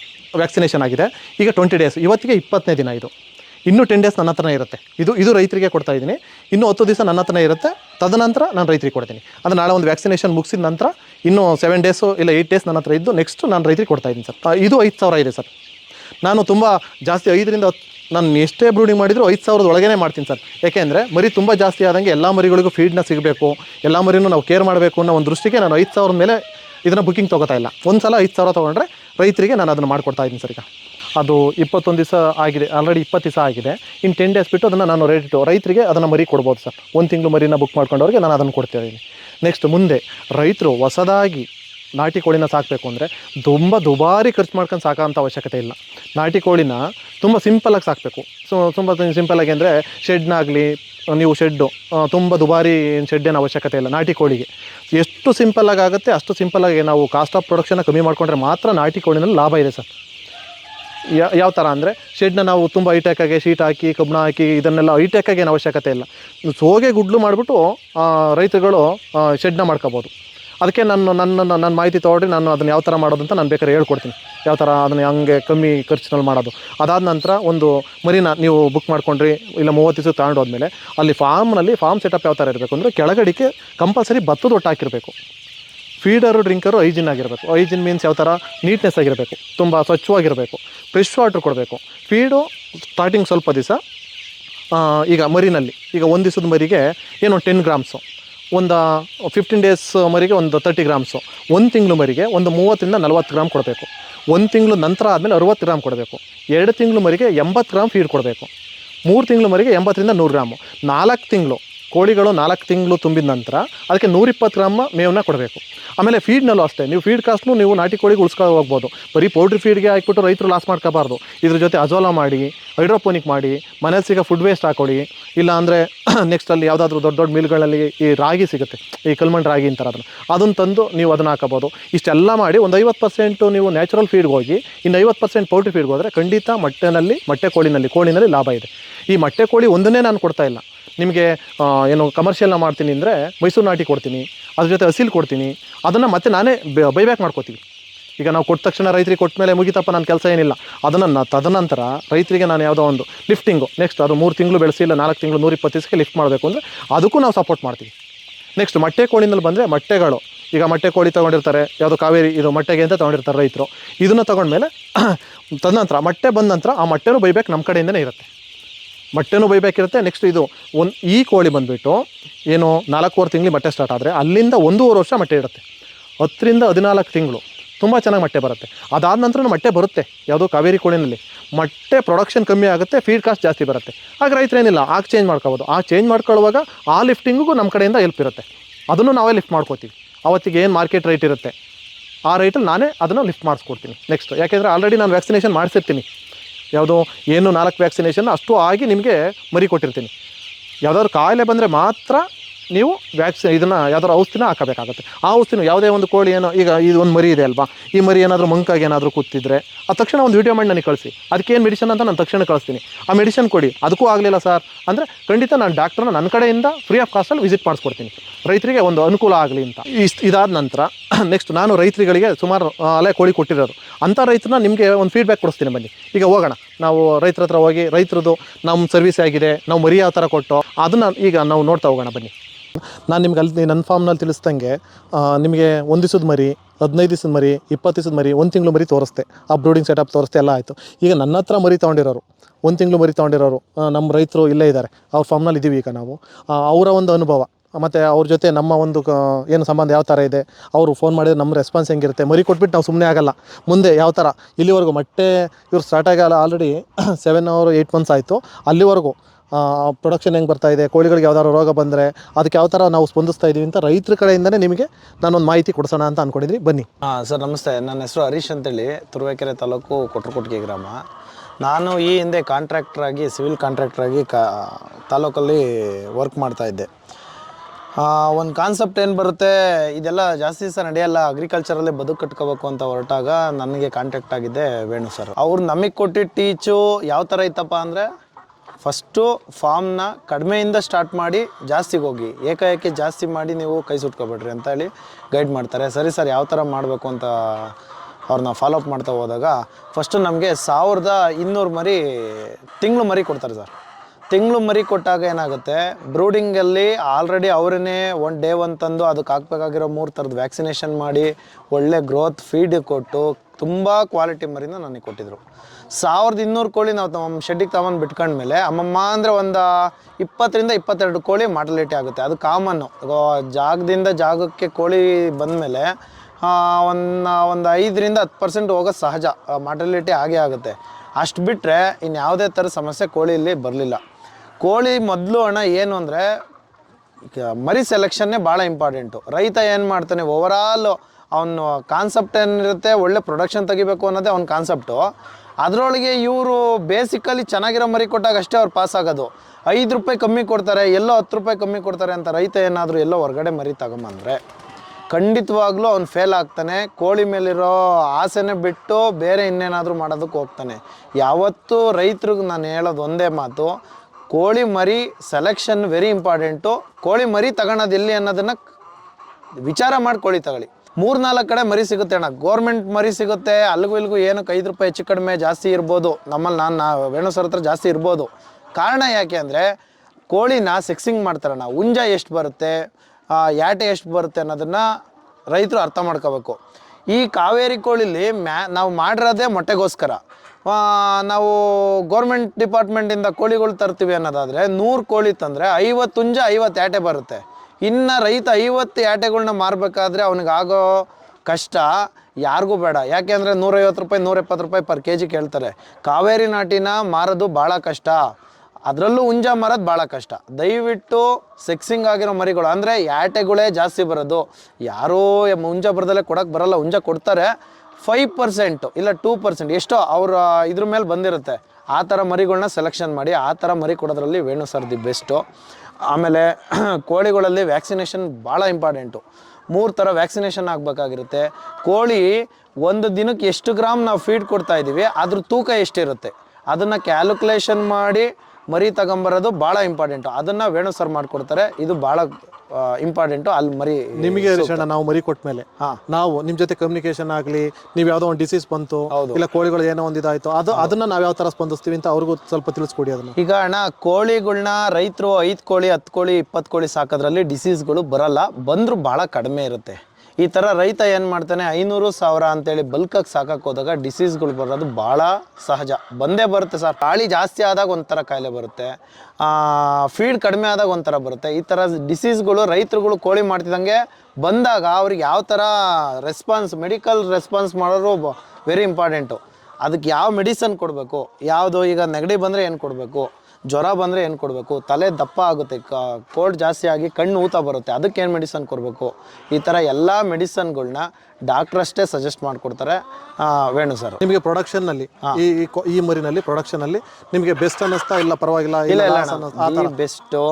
ವ್ಯಾಕ್ಸಿನೇಷನ್ ಆಗಿದೆ. ಈಗ ಟ್ವೆಂಟಿ ಡೇಸ್ ಇವತ್ತಿಗೆ ಇಪ್ಪತ್ತನೇ ದಿನ ಇದು. ಇನ್ನೂ ಟೆನ್ ಡೇಸ್ ನನ್ನ ಹತ್ರನೇ ಇರುತ್ತೆ. ಇದು ಇದು ರೈತರಿಗೆ ಕೊಡ್ತಾ ಇದ್ದೀನಿ. ಇನ್ನೂ ಹತ್ತು ದಿವಸ ನನ್ನ ಹತ್ರನೇ ಇರುತ್ತೆ. ತದನಂತರ ನಾನು ರೈತರಿಗೆ ಕೊಡ್ತೀನಿ. ಅಂದರೆ ನಾಳೆ ಒಂದು ವ್ಯಾಕ್ಸಿನೇಷನ್ ಮುಗಿಸಿದ ನಂತರ ಇನ್ನೂ ಸೆವೆನ್ ಡೇಸು ಇಲ್ಲ ಏಯ್ಟ್ ಡೇಸ್ ನನ್ನ ಹತ್ರ ಇದ್ದು ನೆಕ್ಸ್ಟ್ ನಾನು ರೈತರಿಗೆ ಕೊಡ್ತಾ ಇದ್ದೀನಿ ಸರ್. ಇದು ಐದು ಸಾವಿರ ಇದೆ ಸರ್. ನಾನು ತುಂಬ ಜಾಸ್ತಿ ಐದರಿಂದ ನಾನು ಎಷ್ಟೇ ಬ್ರೂಡಿಂಗ್ ಮಾಡಿದರೂ ಐದು ಸಾವಿರದ ಒಳಗೇ ಮಾಡ್ತೀನಿ ಸರ್. ಯಾಕೆಂದರೆ ಮರಿ ತುಂಬ ಜಾಸ್ತಿ ಆದಂಗೆ ಎಲ್ಲ ಮರಿಗಳಿಗೂ ಫೀಡ್ನ ಸಿಗಬೇಕು. ಎಲ್ಲ ಮರಿನೂ ನಾವು ಕೇರ್ ಮಾಡಬೇಕು ಅನ್ನೋ ಒಂದು ದೃಷ್ಟಿಗೆ ನಾನು ಐದು ಸಾವಿರದ ಮೇಲೆ ಇದನ್ನು ಬುಕ್ಕಿಂಗ್ ತೊಗೋತಾ ಇಲ್ಲ. ಒಂದು ಸಲ ಐದು ಸಾವಿರ ತೊಗೊಂಡ್ರೆ ರೈತರಿಗೆ ನಾನು ಅದನ್ನು ಮಾಡಿಕೊಡ್ತಾ ಇದ್ದೀನಿ ಸರ್ ಅದು ಇಪ್ಪತ್ತೊಂದು ದಿವಸ ಆಗಿದೆ ಆಲ್ರೆಡಿ ಇಪ್ಪತ್ತು ದಿವಸ ಆಗಿದೆ. ಇನ್ನು ಟೆನ್ ಡೇಸ್ ಬಿಟ್ಟು ಅದನ್ನು ನಾನು ರೇಟ್ ರೈತರಿಗೆ ಅದನ್ನು ಮರಿ ಕೊಡ್ಬೋದು ಸರ್. ಒಂದು ತಿಂಗಳು ಮರಿನ ಬುಕ್ ಮಾಡ್ಕೊಂಡವ್ರಿಗೆ ನಾನು ಅದನ್ನು ಕೊಡ್ತಾ ಇದ್ದೀನಿ. ನೆಕ್ಸ್ಟ್ ಮುಂದೆ ರೈತರು ಹೊಸದಾಗಿ ನಾಟಿ ಕೋಳಿನ ಸಾಕಬೇಕು ಅಂದರೆ ತುಂಬ ದುಬಾರಿ ಖರ್ಚು ಮಾಡ್ಕೊಂಡು ಸಾಕೋಂಥ ಅವಶ್ಯಕತೆ ಇಲ್ಲ. ನಾಟಿ ಕೋಳಿನ ತುಂಬ ಸಿಂಪಲಾಗಿ ಸಾಕಬೇಕು. ಸೊ, ತುಂಬ ಸಿಂಪಲಾಗಿ ಅಂದರೆ ಶೆಡ್ನಾಗಲಿ ನೀವು ಶೆಡ್ಡು. ತುಂಬ ದುಬಾರಿ ಶೆಡ್ ಏನು ಅವಶ್ಯಕತೆ ಇಲ್ಲ, ನಾಟಿ ಕೋಳಿಗೆ. ಎಷ್ಟು ಸಿಂಪಲ್ಲಾಗಿ ಆಗುತ್ತೆ, ಅಷ್ಟು ಸಿಂಪಲ್ಲಾಗಿ ನಾವು ಕಾಸ್ಟ್ ಆಫ್ ಪ್ರೊಡಕ್ಷನ್ನ ಕಮ್ಮಿ ಮಾಡಿಕೊಂಡ್ರೆ ಮಾತ್ರ ನಾಟಿ ಕೋಳಿನಲ್ಲಿ ಲಾಭ ಇದೆ ಸರ್. ಯಾವ ಥರ ಅಂದರೆ, ಶೆಡ್ನ ನಾವು ತುಂಬ ಆಗಿ ಶೀಟ್ ಹಾಕಿ, ಕಬ್ಬಣ ಹಾಕಿ, ಇದನ್ನೆಲ್ಲ ಹೈಟೆಕಾಗಿ ಏನು ಅವಶ್ಯಕತೆ ಇಲ್ಲ. ಸೋಗೆ ಗುಡ್ಲು ಮಾಡಿಬಿಟ್ಟು ರೈತರುಗಳು ಶೆಡ್ನ ಮಾಡ್ಕೋಬೋದು. ಅದಕ್ಕೆ ನಾನು ನನ್ನ ನನ್ನ ಮಾಹಿತಿ ತೊಗೊಂಡು ನಾನು ಅದನ್ನು ಯಾವ ಥರ ಮಾಡೋದು ಅಂತ ನಾನು ಬೇಕಾದ್ರೆ ಹೇಳ್ಕೊಡ್ತೀನಿ. ಯಾವ ಥರ ಅದನ್ನು ಹಂಗೆ ಕಮ್ಮಿ ಖರ್ಚಿನಲ್ಲಿ ಮಾಡೋದು. ಅದಾದ ನಂತರ ಒಂದು ಮರಿನ ನೀವು ಬುಕ್ ಮಾಡ್ಕೊಂಡ್ರಿ, ಇಲ್ಲ ಮೂವತ್ತು ದಿವಸ ತಗೊಂಡು ಹೋದ್ಮೇಲೆ ಅಲ್ಲಿ ಫಾರ್ಮ್ನಲ್ಲಿ ಫಾರ್ಮ್ ಸೆಟಪ್ ಯಾವ ಥರ ಇರಬೇಕು ಅಂದರೆ ಕೆಳಗಡೆಗೆ ಕಂಪಲ್ಸರಿ ಭತ್ತದ ಒಟ್ಟು ಹಾಕಿರಬೇಕು. ಫೀಡರು ಡ್ರಿಂಕರು ಐಜಿನ್ ಆಗಿರಬೇಕು. ಐಜಿನ್ ಮೀನ್ಸ್ ಯಾವ ಥರ? ನೀಟ್ನೆಸ್ ಆಗಿರಬೇಕು. ತುಂಬ ಸ್ವಚ್ಛವಾಗಿರಬೇಕು. ಫ್ರೆಶ್ ವಾಟ್ರ್ ಕೊಡಬೇಕು. ಫೀಡು ಸ್ಟಾರ್ಟಿಂಗ್ ಸ್ವಲ್ಪ ದಿವಸ ಈಗ ಮರಿನಲ್ಲಿ. ಈಗ ಒಂದು ದಿವಸದ ಮರಿಗೆ ಏನು ಟೆನ್ ಗ್ರಾಮ್ಸು ಒಂದು ಫಿಫ್ಟೀನ್ ಡೇಸ್ ಮರಿಗೆ ಒಂದು ತರ್ಟಿ ಗ್ರಾಮ್ಸು ಒಂದು ತಿಂಗಳು ಮರಿಗೆ ಒಂದು ಮೂವತ್ತರಿಂದ ನಲ್ವತ್ತು ಗ್ರಾಮ್ ಕೊಡಬೇಕು. ಒಂದು ತಿಂಗಳು ನಂತರ ಆದಮೇಲೆ ಅರುವತ್ತು ಗ್ರಾಮ್ ಕೊಡಬೇಕು. ಎರಡು ತಿಂಗಳು ಮರಿಗೆ ಎಂಬತ್ತು ಗ್ರಾಮ್ ಫೀಡ್ ಕೊಡಬೇಕು. ಮೂರು ತಿಂಗಳು ಮರಿಗೆ ಎಂಬತ್ತರಿಂದ ನೂರು ಗ್ರಾಮು ನಾಲ್ಕು ತಿಂಗಳು ಕೋಳಿಗಳು ನಾಲ್ಕು ತಿಂಗಳು ತುಂಬಿದ ನಂತರ ಅದಕ್ಕೆ ನೂರಿಪ್ಪತ್ತು ಗ್ರಾಮ್ ಮೇವನ್ನ ಕೊಡಬೇಕು. ಆಮೇಲೆ ಫೀಡ್ನಲ್ಲೂ ಅಷ್ಟೇ, ನೀವು ಫೀಡ್ ಕಾಸ್ಟ್ನು ನೀವು ನಾಟಿ ಕೋಳಿಗೆ ಉಳಿಸ್ಕೊಂಡು ಹೋಗ್ಬೋದು. ಬರೀ ಪೌಡ್ರಿ ಫೀಡ್ಗೆ ಹಾಕ್ಬಿಟ್ಟು ರೈತರು ಲಾಸ್ ಮಾಡ್ಕೋಬಾರ್ದು. ಇದ್ರ ಜೊತೆ ಅಜೋಲಾ ಮಾಡಿ ಹೈಡ್ರೋಪೋನಿಕ್ ಮಾಡಿ, ಮನೇಲಿ ಸಿಗೋ ಫುಡ್ ವೇಸ್ಟ್ ಹಾಕೊಳ್ಳಿ. ಇಲ್ಲ ಅಂದರೆ ನೆಕ್ಸ್ಟ್ ಅಲ್ಲಿ ಯಾವುದಾದ್ರೂ ದೊಡ್ಡ ದೊಡ್ಡ ಮಿಲ್ಗಳಲ್ಲಿ ಈ ರಾಗಿ ಸಿಗುತ್ತೆ, ಈ ಕಲ್ಮಣ್ ರಾಗಿ ಅಂತಾರೆ ಅದನ್ನು. ಅದನ್ನು ತಂದು ನೀವು ಅದನ್ನು ಹಾಕೋಬೋದು ಇಷ್ಟೆಲ್ಲ ಮಾಡಿ ಒಂದು ಐವತ್ತು ಪರ್ಸೆಂಟು ನೀವು ನ್ಯಾಚುರಲ್ ಫೀಡ್ಗೆ ಹೋಗಿ, ಇನ್ನು ಐವತ್ತು ಪರ್ಸೆಂಟ್ ಪೌಲ್ಟ್ರಿ ಫೀಡ್ಗೆ ಹೋದರೆ ಖಂಡಿತ ಮೊಟ್ಟೆನಲ್ಲಿ, ಮೊಟ್ಟೆ ಕೋಳಿನಲ್ಲಿ ಕೋಳಿನಲ್ಲಿ ಲಾಭ ಇದೆ. ಈ ಮೊಟ್ಟೆ ಕೋಳಿ ಒಂದನ್ನೇ ನಾನು ಕೊಡ್ತಾ ಇಲ್ಲ. ನಿಮಗೆ ಏನು ಕಮರ್ಷಿಯಲ್ನ ಮಾಡ್ತೀನಿ ಅಂದರೆ ಮೈಸೂರು ನಾಟಿ ಕೊಡ್ತೀನಿ, ಅದ್ರ ಜೊತೆ ಹಸಿಲ್ ಕೊಡ್ತೀನಿ, ಅದನ್ನು ಮತ್ತೆ ನಾನೇ ಬೈಬ್ಯಾಕ್ ಮಾಡ್ಕೋತೀವಿ. ಈಗ ನಾವು ಕೊಟ್ಟ ತಕ್ಷಣ ರೈತರಿಗೆ ಕೊಟ್ಟ ಮೇಲೆ ಮುಗಿತಪ್ಪ ನನ್ನ ಕೆಲಸ ಏನಿಲ್ಲ. ಅದನ್ನು ತದನಂತರ ರೈತರಿಗೆ ನಾನು ಯಾವುದೋ ಒಂದು ಲಿಫ್ಟಿಂಗು ನೆಕ್ಸ್ಟ್ ಅದು ಮೂರು ತಿಂಗಳು ಬೆಳೆಸಿ ಇಲ್ಲ, ನಾಲ್ಕು ತಿಂಗಳು ನೂರಿಪ್ಪತ್ತು ದಿವಸಕ್ಕೆ ಲಿಫ್ಟ್ ಮಾಡಬೇಕು ಅಂದರೆ ಅದಕ್ಕೂ ನಾವು ಸಪೋರ್ಟ್ ಮಾಡ್ತೀವಿ. ನೆಕ್ಸ್ಟ್ ಮೊಟ್ಟೆ ಕೋಳಿನಲ್ಲಿ ಬಂದರೆ ಮೊಟ್ಟೆಗಳು. ಈಗ ಮೊಟ್ಟೆ ಕೋಳಿ ತೊಗೊಂಡಿರ್ತಾರೆ, ಯಾವುದೋ ಕಾವೇರಿ, ಇದು ಮೊಟ್ಟೆಗೆ ಅಂತ ತೊಗೊಂಡಿರ್ತಾರೆ ರೈತರು. ಇದನ್ನು ತೊಗೊಂಡ್ಮೇಲೆ, ತದನಂತರ, ಮೊಟ್ಟೆ ಬಂದ ನಂತರ ಆ ಮೊಟ್ಟೆನೂ ಬೈಬೇಕು ನಮ್ಮ ಕಡೆಯಿಂದನೇ ಇರುತ್ತೆ. ಮೊಟ್ಟೆನೂ ಬೈಬೇಕಿರುತ್ತೆ ನೆಕ್ಸ್ಟ್ ಇದು ಒಂದು ಈ ಕೋಳಿ ಬಂದುಬಿಟ್ಟು ಏನು ನಾಲ್ಕೂವರೆ ತಿಂಗಳು ಮೊಟ್ಟೆ ಸ್ಟಾರ್ಟ್ ಆದರೆ ಅಲ್ಲಿಂದ ಒಂದೂವರೆ ವರ್ಷ ಮೊಟ್ಟೆ ಇಡುತ್ತೆ ಹತ್ತರಿಂದ ಹದಿನಾಲ್ಕು ತಿಂಗಳು. ತುಂಬ ಚೆನ್ನಾಗಿ ಮೊಟ್ಟೆ ಬರುತ್ತೆ. ಅದಾದ ನಂತರ ಮೊಟ್ಟೆ ಬರುತ್ತೆ. ಯಾವುದೋ ಕಾವೇರಿ ಕೋಳಿನಲ್ಲಿ. ಮೊಟ್ಟೆ ಪ್ರೊಡಕ್ಷನ್ ಕಮ್ಮಿ ಆಗುತ್ತೆ ಫೀಡ್ ಕಾಸ್ಟ್ ಜಾಸ್ತಿ ಬರುತ್ತೆ. ಆಗ ರೈತರೇನಿಲ್ಲ ಆಗ ಚೇಂಜ್ ಮಾಡ್ಕೋಬೋದು. ಆ ಚೇಂಜ್ ಮಾಡ್ಕೊಳ್ಳುವಾಗ ಆ ಲಿಫ್ಟಿಂಗಿಗೂ ನಮ್ಮ ಕಡೆಯಿಂದ ಹೆಲ್ಪ್ ಇರುತ್ತೆ. ಅದನ್ನು ನಾವೇ ಲಿಫ್ಟ್ ಮಾಡ್ಕೋತೀವಿ. ಅವತ್ತಿಗೆ ಏನು ಮಾರ್ಕೆಟ್ ರೇಟ್ ಇರುತ್ತೆ, ಆ ರೇಟಲ್ಲಿ ನಾನೇ ಅದನ್ನು ಲಿಫ್ಟ್ ಮಾಡಿಸ್ಕೊಡ್ತೀನಿ. ನೆಕ್ಸ್ಟ್ ಯಾಕೆಂದರೆ ಆಲ್ರೆಡಿ ನಾನು ವ್ಯಾಕ್ಸಿನೇಷನ್ ಮಾಡಿಸಿರ್ತೀನಿ. ಯಾವುದೋ ಏನು ನಾಲ್ಕು ವ್ಯಾಕ್ಸಿನೇಷನ್ ಅಷ್ಟು ಆಗಿ ನಿಮಗೆ ಮರಿ ಕೊಟ್ಟಿರ್ತೀನಿ. ಯಾವುದಾದ್ರು ಕಾಯಿಲೆ ಬಂದರೆ ಮಾತ್ರ ನೀವು ವ್ಯಾಕ್ಸಿನ್ ಇದನ್ನು ಯಾವ್ದಾದ್ರು ಔಷಧಿನ ಹಾಕಬೇಕಾಗುತ್ತೆ. ಆ ಔಷಧಿನ ಯಾವುದೇ ಒಂದು ಕೋಳಿ ಏನೋ, ಈಗ ಇದು ಒಂದು ಮರಿ ಇದೆ ಅಲ್ವಾ? ಈ ಮರಿ ಏನಾದರೂ ಮಂಕಾಗಿ ಏನಾದರೂ ಕೂತಿದ್ರೆ ಆ ತಕ್ಷಣ ಒಂದು ವಿಡಿಯೋ ಮಾಡಿ ನನಗೆ ಕಳಿಸಿ. ಅದಕ್ಕೆ ಏನು ಮೆಡಿಷನ್ ಅಂತ ನಾನು ತಕ್ಷಣ ಕಳಿಸ್ತೀನಿ. ಆ ಮೆಡಿಷನ್ ಕೊಡಿ. ಅದಕ್ಕೂ ಆಗಲಿಲ್ಲ ಸರ್ ಅಂದರೆ ಖಂಡಿತ ನಾನು ಡಾಕ್ಟ್ರನ್ನ ನನ್ನ ಕಡೆಯಿಂದ ಫ್ರೀ ಆಫ್ ಕಾಸ್ಟಲ್ಲಿ ವಿಸಿಟ್ ಮಾಡಿಸ್ಕೊಡ್ತೀನಿ. ರೈತರಿಗೆ ಒಂದು ಅನುಕೂಲ ಆಗಲಿ ಅಂತ. ಇಷ್ಟು ಇದಾದ ನಂತರ ನೆಕ್ಸ್ಟ್ ನಾನು ರೈತರುಗಳಿಗೆ ಸುಮಾರು ಅಲೆ ಕೋಳಿ ಕೊಟ್ಟಿರೋರು ಅಂಥ ರೈತರನ್ನ ನಿಮಗೆ ಒಂದು ಫೀಡ್ಬ್ಯಾಕ್ ಕೊಡಿಸ್ತೀನಿ ಬನ್ನಿ. ಈಗ ಹೋಗೋಣ. ನಾವು ರೈತರ ಹತ್ರ ಹೋಗಿ, ರೈತರದ್ದು ನಮ್ಮ ಸರ್ವಿಸ್ ಆಗಿದೆ, ನಾವು ಮರಿ ಯಾವ ಥರ ಕೊಟ್ಟು, ಅದನ್ನು ಈಗ ನಾವು ನೋಡ್ತಾ ಹೋಗೋಣ ಬನ್ನಿ. ನಾನು ನಿಮ್ಗೆ ಅಲ್ಲಿ ನನ್ನ ಫಾರ್ಮ್ನಲ್ಲಿ ತಿಳಿಸ್ದಂಗೆ ನಿಮಗೆ ಒಂದು ದಿವಸದ ಮರಿ, ಹದಿನೈದು ದಿವಸದ ಮರಿ ಇಪ್ಪತ್ತು ದಿವಸದ ಮರಿ, ಒಂದು ತಿಂಗಳು ಮರಿ ತೋರಿಸ್ತೆ ಆ ಬ್ರೂಡಿಂಗ್ ಸೆಟಪ್ ತೋರಿಸ್ತೆ ಎಲ್ಲ ಆಯಿತು. ಈಗ ನನ್ನ ಹತ್ರ ಮರಿ ತೊಗೊಂಡಿರೋರು, ಒಂದು ತಿಂಗಳು ಮರಿ ತೊಗೊಂಡಿರೋರು ನಮ್ಮ ರೈತರು ಇಲ್ಲೇ ಇದ್ದಾರೆ. ಅವ್ರ ಫಾರ್ಮ್ನಲ್ಲಿ ಇದ್ದೀವಿ ಈಗ ನಾವು. ಅವರ ಒಂದು ಅನುಭವ. ಮತ್ತು ಅವ್ರ ಜೊತೆ ನಮ್ಮ ಒಂದು ಏನು ಸಂಬಂಧ ಯಾವ ಥರ ಇದೆ, ಅವರು ಫೋನ್ ಮಾಡಿದ್ರೆ ನಮ್ಮ ರೆಸ್ಪಾನ್ಸ್ ಹೆಂಗಿರುತ್ತೆ, ಮರಿ ಕೊಟ್ಬಿಟ್ಟು ನಾವು ಸುಮ್ಮನೆ ಆಗಲ್ಲ. ಮುಂದೆ ಯಾವ ಥರ, ಇಲ್ಲಿವರೆಗೂ ಮೊಟ್ಟೆ ಇವ್ರು ಸ್ಟಾರ್ಟ್ ಆಗಲ್ಲ already seven hour eight months ಆಯಿತು. ಅಲ್ಲಿವರೆಗೂ ಪ್ರೊಡಕ್ಷನ್ ಹೆಂಗೆ ಬರ್ತಾ ಇದೆ, ಕೋಳಿಗಳಿಗೆ ಯಾವ್ದಾದ್ರು ರೋಗ ಬಂದರೆ ಅದಕ್ಕೆ ಯಾವ ಥರ ನಾವು ಸ್ಪಂದಿಸ್ತಾ ಇದ್ದೀವಿ ಅಂತ ರೈತರ ಕಡೆಯಿಂದನೇ ನಿಮಗೆ ನಾನೊಂದು ಮಾಹಿತಿ ಕೊಡಿಸೋಣ ಅಂತ ಅಂದ್ಕೊಂಡಿದ್ರಿ ಬನ್ನಿ. ಹಾಂ, ಸರ್, ನಮಸ್ತೆ. ನನ್ನ ಹೆಸರು ಹರೀಶ್ ಅಂತೇಳಿ, ತುರುವೇಕೆರೆ ತಾಲೂಕು ಕೊಟ್ರಕೊಟ್ಟಿಗೆ ಗ್ರಾಮ. ನಾನು ಈ ಹಿಂದೆ ಕಾಂಟ್ರಾಕ್ಟ್ರಾಗಿ ಸಿವಿಲ್ ಕಾಂಟ್ರಾಕ್ಟ್ರಾಗಿ ಕಾ, ತಾಲೂಕಲ್ಲಿ ವರ್ಕ್ ಮಾಡ್ತಾ ಇದ್ದೆ. ಒಂದು ಕಾನ್ಸೆಪ್ಟ್ ಏನು ಬರುತ್ತೆ, ಇದೆಲ್ಲ ಜಾಸ್ತಿ ದಿವಸ ನಡೆಯಲ್ಲ ಅಗ್ರಿಕಲ್ಚರಲ್ಲೇ ಬದುಕು ಕಟ್ಕೋಬೇಕು ಅಂತ ಹೊರಟಾಗ ನನಗೆ ಕಾಂಟ್ಯಾಕ್ಟ್ ಆಗಿದೆ ವೇಣು ಸರ್ ಅವ್ರು ನಮಗೆ ಕೊಟ್ಟಿದ್ದ ಟೀಚು ಯಾವ ಥರ ಇತ್ತಪ್ಪ ಅಂದರೆ ಫಸ್ಟು ಫಾರ್ಮ್ನ ಕಡಿಮೆಯಿಂದ ಸ್ಟಾರ್ಟ್ ಮಾಡಿ ಜಾಸ್ತಿಗೆ ಹೋಗಿ, ಏಕಾಏಕಿ ಜಾಸ್ತಿ ಮಾಡಿ ನೀವು ಕೈ ಸುಟ್ಕೊಬೇಡ್ರಿ ಅಂತ ಹೇಳಿ ಗೈಡ್ ಮಾಡ್ತಾರೆ. ಸರಿ ಸರ್ ಯಾವ ಥರ ಮಾಡಬೇಕು ಅಂತ ಅವ್ರನ್ನ ಫಾಲೋಅಪ್ ಮಾಡ್ತಾ ಹೋದಾಗ ಫಸ್ಟು ನಮಗೆ ಸಾವಿರದ ಇನ್ನೂರು ಮರಿ, ತಿಂಗಳು ಮರಿ ಕೊಡ್ತಾರೆ ಸರ್ ತಿಂಗಳು ಮರಿ ಕೊಟ್ಟಾಗ ಏನಾಗುತ್ತೆ? ಬ್ರೂಡಿಂಗಲ್ಲಿ ಆಲ್ರೆಡಿ ಅವರನ್ನೇ ಒನ್ ಡೇ ಒನ್ ತಂದು ಅದಕ್ಕೆ ಹಾಕ್ಬೇಕಾಗಿರೋ ಮೂರು ಥರದ ವ್ಯಾಕ್ಸಿನೇಷನ್ ಮಾಡಿ ಒಳ್ಳೆ ಗ್ರೋತ್ ಫೀಡ್ ಕೊಟ್ಟು ತುಂಬ ಕ್ವಾಲಿಟಿ ಮರಿನ ನನಗೆ ಕೊಟ್ಟಿದ್ರು. ಸಾವಿರದ ಇನ್ನೂರು ಕೋಳಿ ನಾವು ನಮ್ಮ ಶೆಡ್ಡಿಗೆ ತಗೊಂಡು ಬಿಟ್ಕೊಂಡ್ಮೇಲೆ ಅಮ್ಮಮ್ಮ ಅಂದರೆ ಒಂದು ಇಪ್ಪತ್ತರಿಂದ ಇಪ್ಪತ್ತೆರಡು ಕೋಳಿ ಮಾರ್ಟಲಿಟಿ ಆಗುತ್ತೆ. ಅದು ಕಾಮನ್ನು ಜಾಗದಿಂದ ಜಾಗಕ್ಕೆ ಕೋಳಿ ಬಂದಮೇಲೆ ಒಂದು ಒಂದು ಐದರಿಂದ ಹತ್ತು ಪರ್ಸೆಂಟ್ ಹೋಗೋದು ಸಹಜ ಮಾರ್ಟಲಿಟಿ ಆಗೇ ಆಗುತ್ತೆ. ಅಷ್ಟು ಬಿಟ್ಟರೆ ಇನ್ಯಾವುದೇ ಥರ ಸಮಸ್ಯೆ ಕೋಳಿಯಲ್ಲಿ ಬರಲಿಲ್ಲ. ಕೋಳಿ ಮೊದಲು ಹಣ ಏನು ಅಂದರೆ ಮರಿ ಸೆಲೆಕ್ಷನ್ನೇ ಭಾಳ ಇಂಪಾರ್ಟೆಂಟು ರೈತ ಏನು ಮಾಡ್ತಾನೆ ಓವರಾಲ್ ಅವನು ಕಾನ್ಸೆಪ್ಟ್ ಏನಿರುತ್ತೆ, ಒಳ್ಳೆ ಪ್ರೊಡಕ್ಷನ್ ತೆಗಿಬೇಕು ಅನ್ನೋದೇ ಅವ್ನ ಕಾನ್ಸೆಪ್ಟು ಅದರೊಳಗೆ ಇವರು ಬೇಸಿಕಲಿ ಚೆನ್ನಾಗಿರೋ ಮರಿ ಕೊಟ್ಟಾಗ ಅಷ್ಟೇ ಅವ್ರು ಪಾಸ್ ಆಗೋದು. ಐದು ರೂಪಾಯಿ ಕಮ್ಮಿ ಕೊಡ್ತಾರೆ, ಎಲ್ಲೋ ಹತ್ತು ರೂಪಾಯಿ ಕಮ್ಮಿ ಕೊಡ್ತಾರೆ ಅಂತ ರೈತ ಏನಾದರೂ ಎಲ್ಲೋ ಹೊರಗಡೆ ಮರಿ ತಗೊಂಬಂದ್ರೆ, ಖಂಡಿತವಾಗ್ಲೂ ಅವ್ನು ಫೇಲ್ ಆಗ್ತಾನೆ. ಕೋಳಿ ಮೇಲಿರೋ ಆಸೆನೇ ಬಿಟ್ಟು ಬೇರೆ ಇನ್ನೇನಾದರೂ ಮಾಡೋದಕ್ಕೆ ಹೋಗ್ತಾನೆ. ಯಾವತ್ತೂ ರೈತ್ರಿಗೆ ನಾನು ಹೇಳೋದು ಒಂದೇ ಮಾತು ಕೋಳಿ ಮರಿ ಸೆಲೆಕ್ಷನ್ ವೆರಿ ಇಂಪಾರ್ಟೆಂಟು ಕೋಳಿ ಮರಿ ತಗೊಳೋದು ಎಲ್ಲಿ ಅನ್ನೋದನ್ನು ವಿಚಾರ ಮಾಡಿ ಕೋಳಿ ತಗೊಳ್ಳಿ. ಮೂರು ನಾಲ್ಕು ಕಡೆ ಮರಿ ಸಿಗುತ್ತೆ ಅಣ್ಣ. ಗೋರ್ಮೆಂಟ್ ಮರಿ ಸಿಗುತ್ತೆ. ಅಲ್ಲಿಗೂ ಇಲ್ಲಿಗೂ ಏನು ಐದು ರೂಪಾಯಿ ಹೆಚ್ಚು ಕಡಿಮೆ ಜಾಸ್ತಿ ಇರ್ಬೋದು. ನಮ್ಮಲ್ಲಿ ನಾನು, ನಾ ವೇಣು ಹತ್ರ ಜಾಸ್ತಿ ಇರ್ಬೋದು. ಕಾರಣ ಯಾಕೆ ಅಂದರೆ ಕೋಳಿನ ಸೆಕ್ಸಿಂಗ್ ಮಾಡ್ತಾರಣ್ಣ ಹುಂಜ ಎಷ್ಟು ಬರುತ್ತೆ ಯಾಟೆ ಎಷ್ಟು ಬರುತ್ತೆ ಅನ್ನೋದನ್ನು ರೈತರು ಅರ್ಥ ಮಾಡ್ಕೋಬೇಕು. ಈ ಕಾವೇರಿ ಕೋಳಿಲಿ ಮ್ಯಾ, ನಾವು ಮಾಡಿರೋದೇ ಮೊಟ್ಟೆಗೋಸ್ಕರ. ನಾವು ಗೌರ್ಮೆಂಟ್ ಡಿಪಾರ್ಟ್ಮೆಂಟಿಂದ ಕೋಳಿಗಳು ತರ್ತೀವಿ ಅನ್ನೋದಾದರೆ ನೂರು ಕೋಳಿ ತಂದರೆ ಐವತ್ತು ಹುಂಜ ಐವತ್ತು ಆಟೆ ಬರುತ್ತೆ. ಇನ್ನು ರೈತ ಐವತ್ತು ಆಟೆಗಳನ್ನ ಮಾರಬೇಕಾದ್ರೆ ಅವನಿಗೆ ಆಗೋ ಕಷ್ಟ ಯಾರಿಗೂ ಬೇಡ. ಯಾಕೆಂದರೆ ನೂರೈವತ್ತು ರೂಪಾಯಿ, ನೂರೆಪ್ಪತ್ತು ರೂಪಾಯಿ ಪರ್ ಕೆ ಜಿ ಕೇಳ್ತಾರೆ. ಕಾವೇರಿ ನಾಟಿನ ಮಾರೋದು ಭಾಳ ಕಷ್ಟ. ಅದರಲ್ಲೂ ಹುಂಜ ಮಾರೋದು ಭಾಳ ಕಷ್ಟ. ದಯವಿಟ್ಟು ಸೆಕ್ಸಿಂಗ್ ಆಗಿರೋ ಮರಿಗಳು, ಅಂದರೆ ಆಟೆಗಳೇ ಜಾಸ್ತಿ ಬರೋದು. ಯಾರೂ ಉಂಜ ಬರದಲ್ಲೇ ಕೊಡೋಕೆ ಬರಲ್ಲ, ಹುಂಜ ಕೊಡ್ತಾರೆ. ಫೈವ್ ಪರ್ಸೆಂಟು ಇಲ್ಲ ಟೂ ಪರ್ಸೆಂಟ್ ಎಷ್ಟೋ ಅವ್ರ ಇದ್ರ ಮೇಲೆ ಬಂದಿರುತ್ತೆ. ಆ ಥರ ಮರಿಗಳನ್ನ ಸೆಲೆಕ್ಷನ್ ಮಾಡಿ, ಆ ಥರ ಮರಿ ಕೊಡೋದ್ರಲ್ಲಿ ವೇಣು ಸರ್ ದಿ ಬೆಸ್ಟು ಆಮೇಲೆ ಕೋಳಿಗಳಲ್ಲಿ ವ್ಯಾಕ್ಸಿನೇಷನ್ ಭಾಳ ಇಂಪಾರ್ಟೆಂಟು ಮೂರು ಥರ ವ್ಯಾಕ್ಸಿನೇಷನ್ ಆಗಬೇಕಾಗಿರುತ್ತೆ. ಕೋಳಿ ಒಂದು ದಿನಕ್ಕೆ ಎಷ್ಟು ಗ್ರಾಮ್ ನಾವು ಫೀಡ್ ಕೊಡ್ತಾ ಇದ್ದೀವಿ ಅದ್ರ ತೂಕ ಎಷ್ಟಿರುತ್ತೆ. ಅದನ್ನು ಕ್ಯಾಲ್ಕುಲೇಷನ್ ಮಾಡಿ ಮರಿ ತಗೊಂಬರೋದು ಭಾಳ ಇಂಪಾರ್ಟೆಂಟು ಅದನ್ನು ವೇಣು ಸರ್ ಮಾಡಿಕೊಡ್ತಾರೆ. ಇದು ಭಾಳ ಇಂಪಾರ್ಟೆಂಟು ಅಲ್ಲಿ ಮರಿ ನಿಮಗೆ ಹರೀಶಣ್ಣ ನಾವು ಮರಿ ಕೊಟ್ಟ ಮೇಲೆ. ಹಾ. ನಾವು ನಿಮ್ಮ ಜೊತೆ ಕಮ್ಯುನಿಕೇಶನ್ ಆಗಲಿ ನೀವು ಯಾವುದೋ ಒಂದು ಡಿಸೀಸ್ ಬಂತು. ಇಲ್ಲ ಕೋಳಿಗಳು ಏನೋ ಒಂದು ಇದಾಯಿತು ಅದು ಅದನ್ನು ನಾವು ಯಾವ ಥರ ಸ್ಪಂದಿಸ್ತೀವಿ ಅಂತ ಅವ್ರಿಗೂ ಸ್ವಲ್ಪ ತಿಳಿಸ್ಕೊಡಿ ಅದನ್ನ. ಈಗ ಅಣ್ಣ ಕೋಳಿಗಳನ್ನ ರೈತರು ಐದು ಕೋಳಿ ಹತ್ತು ಕೋಳಿ ಇಪ್ಪತ್ತು ಕೋಳಿ ಸಾಕೋದ್ರಲ್ಲಿ ಡಿಸೀಸ್ಗಳು ಬರಲ್ಲ ಬಂದರೂ ಭಾಳ ಕಡಿಮೆ ಇರುತ್ತೆ. ಈ ಥರ ರೈತ ಏನು ಮಾಡ್ತಾನೆ, ಐನೂರು ಸಾವಿರ ಅಂತೇಳಿ ಬಲ್ಕಾಗಿ ಸಾಕಕ್ಕೆ ಹೋದಾಗ ಡಿಸೀಸ್ಗಳು ಬರೋದು ಭಾಳ ಸಹಜ. ಬಂದೇ ಬರುತ್ತೆ ಸರ್. ತಾಳಿ ಜಾಸ್ತಿ ಆದಾಗ ಒಂಥರ ಕಾಯಿಲೆ ಬರುತ್ತೆ. ಫೀಡ್ ಕಡಿಮೆ ಆದಾಗ ಒಂಥರ ಬರುತ್ತೆ. ಈ ಥರ ಡಿಸೀಸ್ಗಳು ರೈತರುಗಳು ಕೋಳಿ ಮಾಡ್ತಿದ್ದಂಗೆ ಬಂದಾಗ ಅವ್ರಿಗೆ ಯಾವ ಥರ ರೆಸ್ಪಾನ್ಸ್ ಮೆಡಿಕಲ್ ರೆಸ್ಪಾನ್ಸ್ ಮಾಡೋರು ವೆರಿ ಇಂಪಾರ್ಟೆಂಟು ಅದಕ್ಕೆ ಯಾವ ಮೆಡಿಸನ್ ಕೊಡಬೇಕು? ಯಾವುದು ಈಗ ನೆಗಡಿ ಬಂದರೆ ಏನು ಕೊಡಬೇಕು? ಜ್ವರ ಬಂದರೆ ಏನು ಕೊಡಬೇಕು? ತಲೆ ದಪ್ಪ ಆಗುತ್ತೆ ಕೋಲ್ಡ್ ಜಾಸ್ತಿ ಆಗಿ ಕಣ್ಣು ಊತ ಬರುತ್ತೆ ಅದಕ್ಕೆ ಏನು ಮೆಡಿಸನ್ ಕೊಡಬೇಕು? ಈ ಥರ ಎಲ್ಲ ಮೆಡಿಸನ್ಗಳ್ನ ಡಾಕ್ಟ್ರಷ್ಟೇ ಸಜೆಸ್ಟ್ ಮಾಡಿಕೊಡ್ತಾರೆ ವೇಣು ಸರ್. ನಿಮಗೆ ಪ್ರೊಡಕ್ಷನ್ನಲ್ಲಿ ಈ ಈ ಮರಿನಲ್ಲಿ ಪ್ರೊಡಕ್ಷನಲ್ಲಿ ನಿಮಗೆ ಬೆಸ್ಟ್ ಅನ್ನಿಸ್ತಾ ಇಲ್ಲ ಪರವಾಗಿಲ್ಲ ಇಲ್ಲ ಇಲ್ಲ ಬೆಸ್ಟು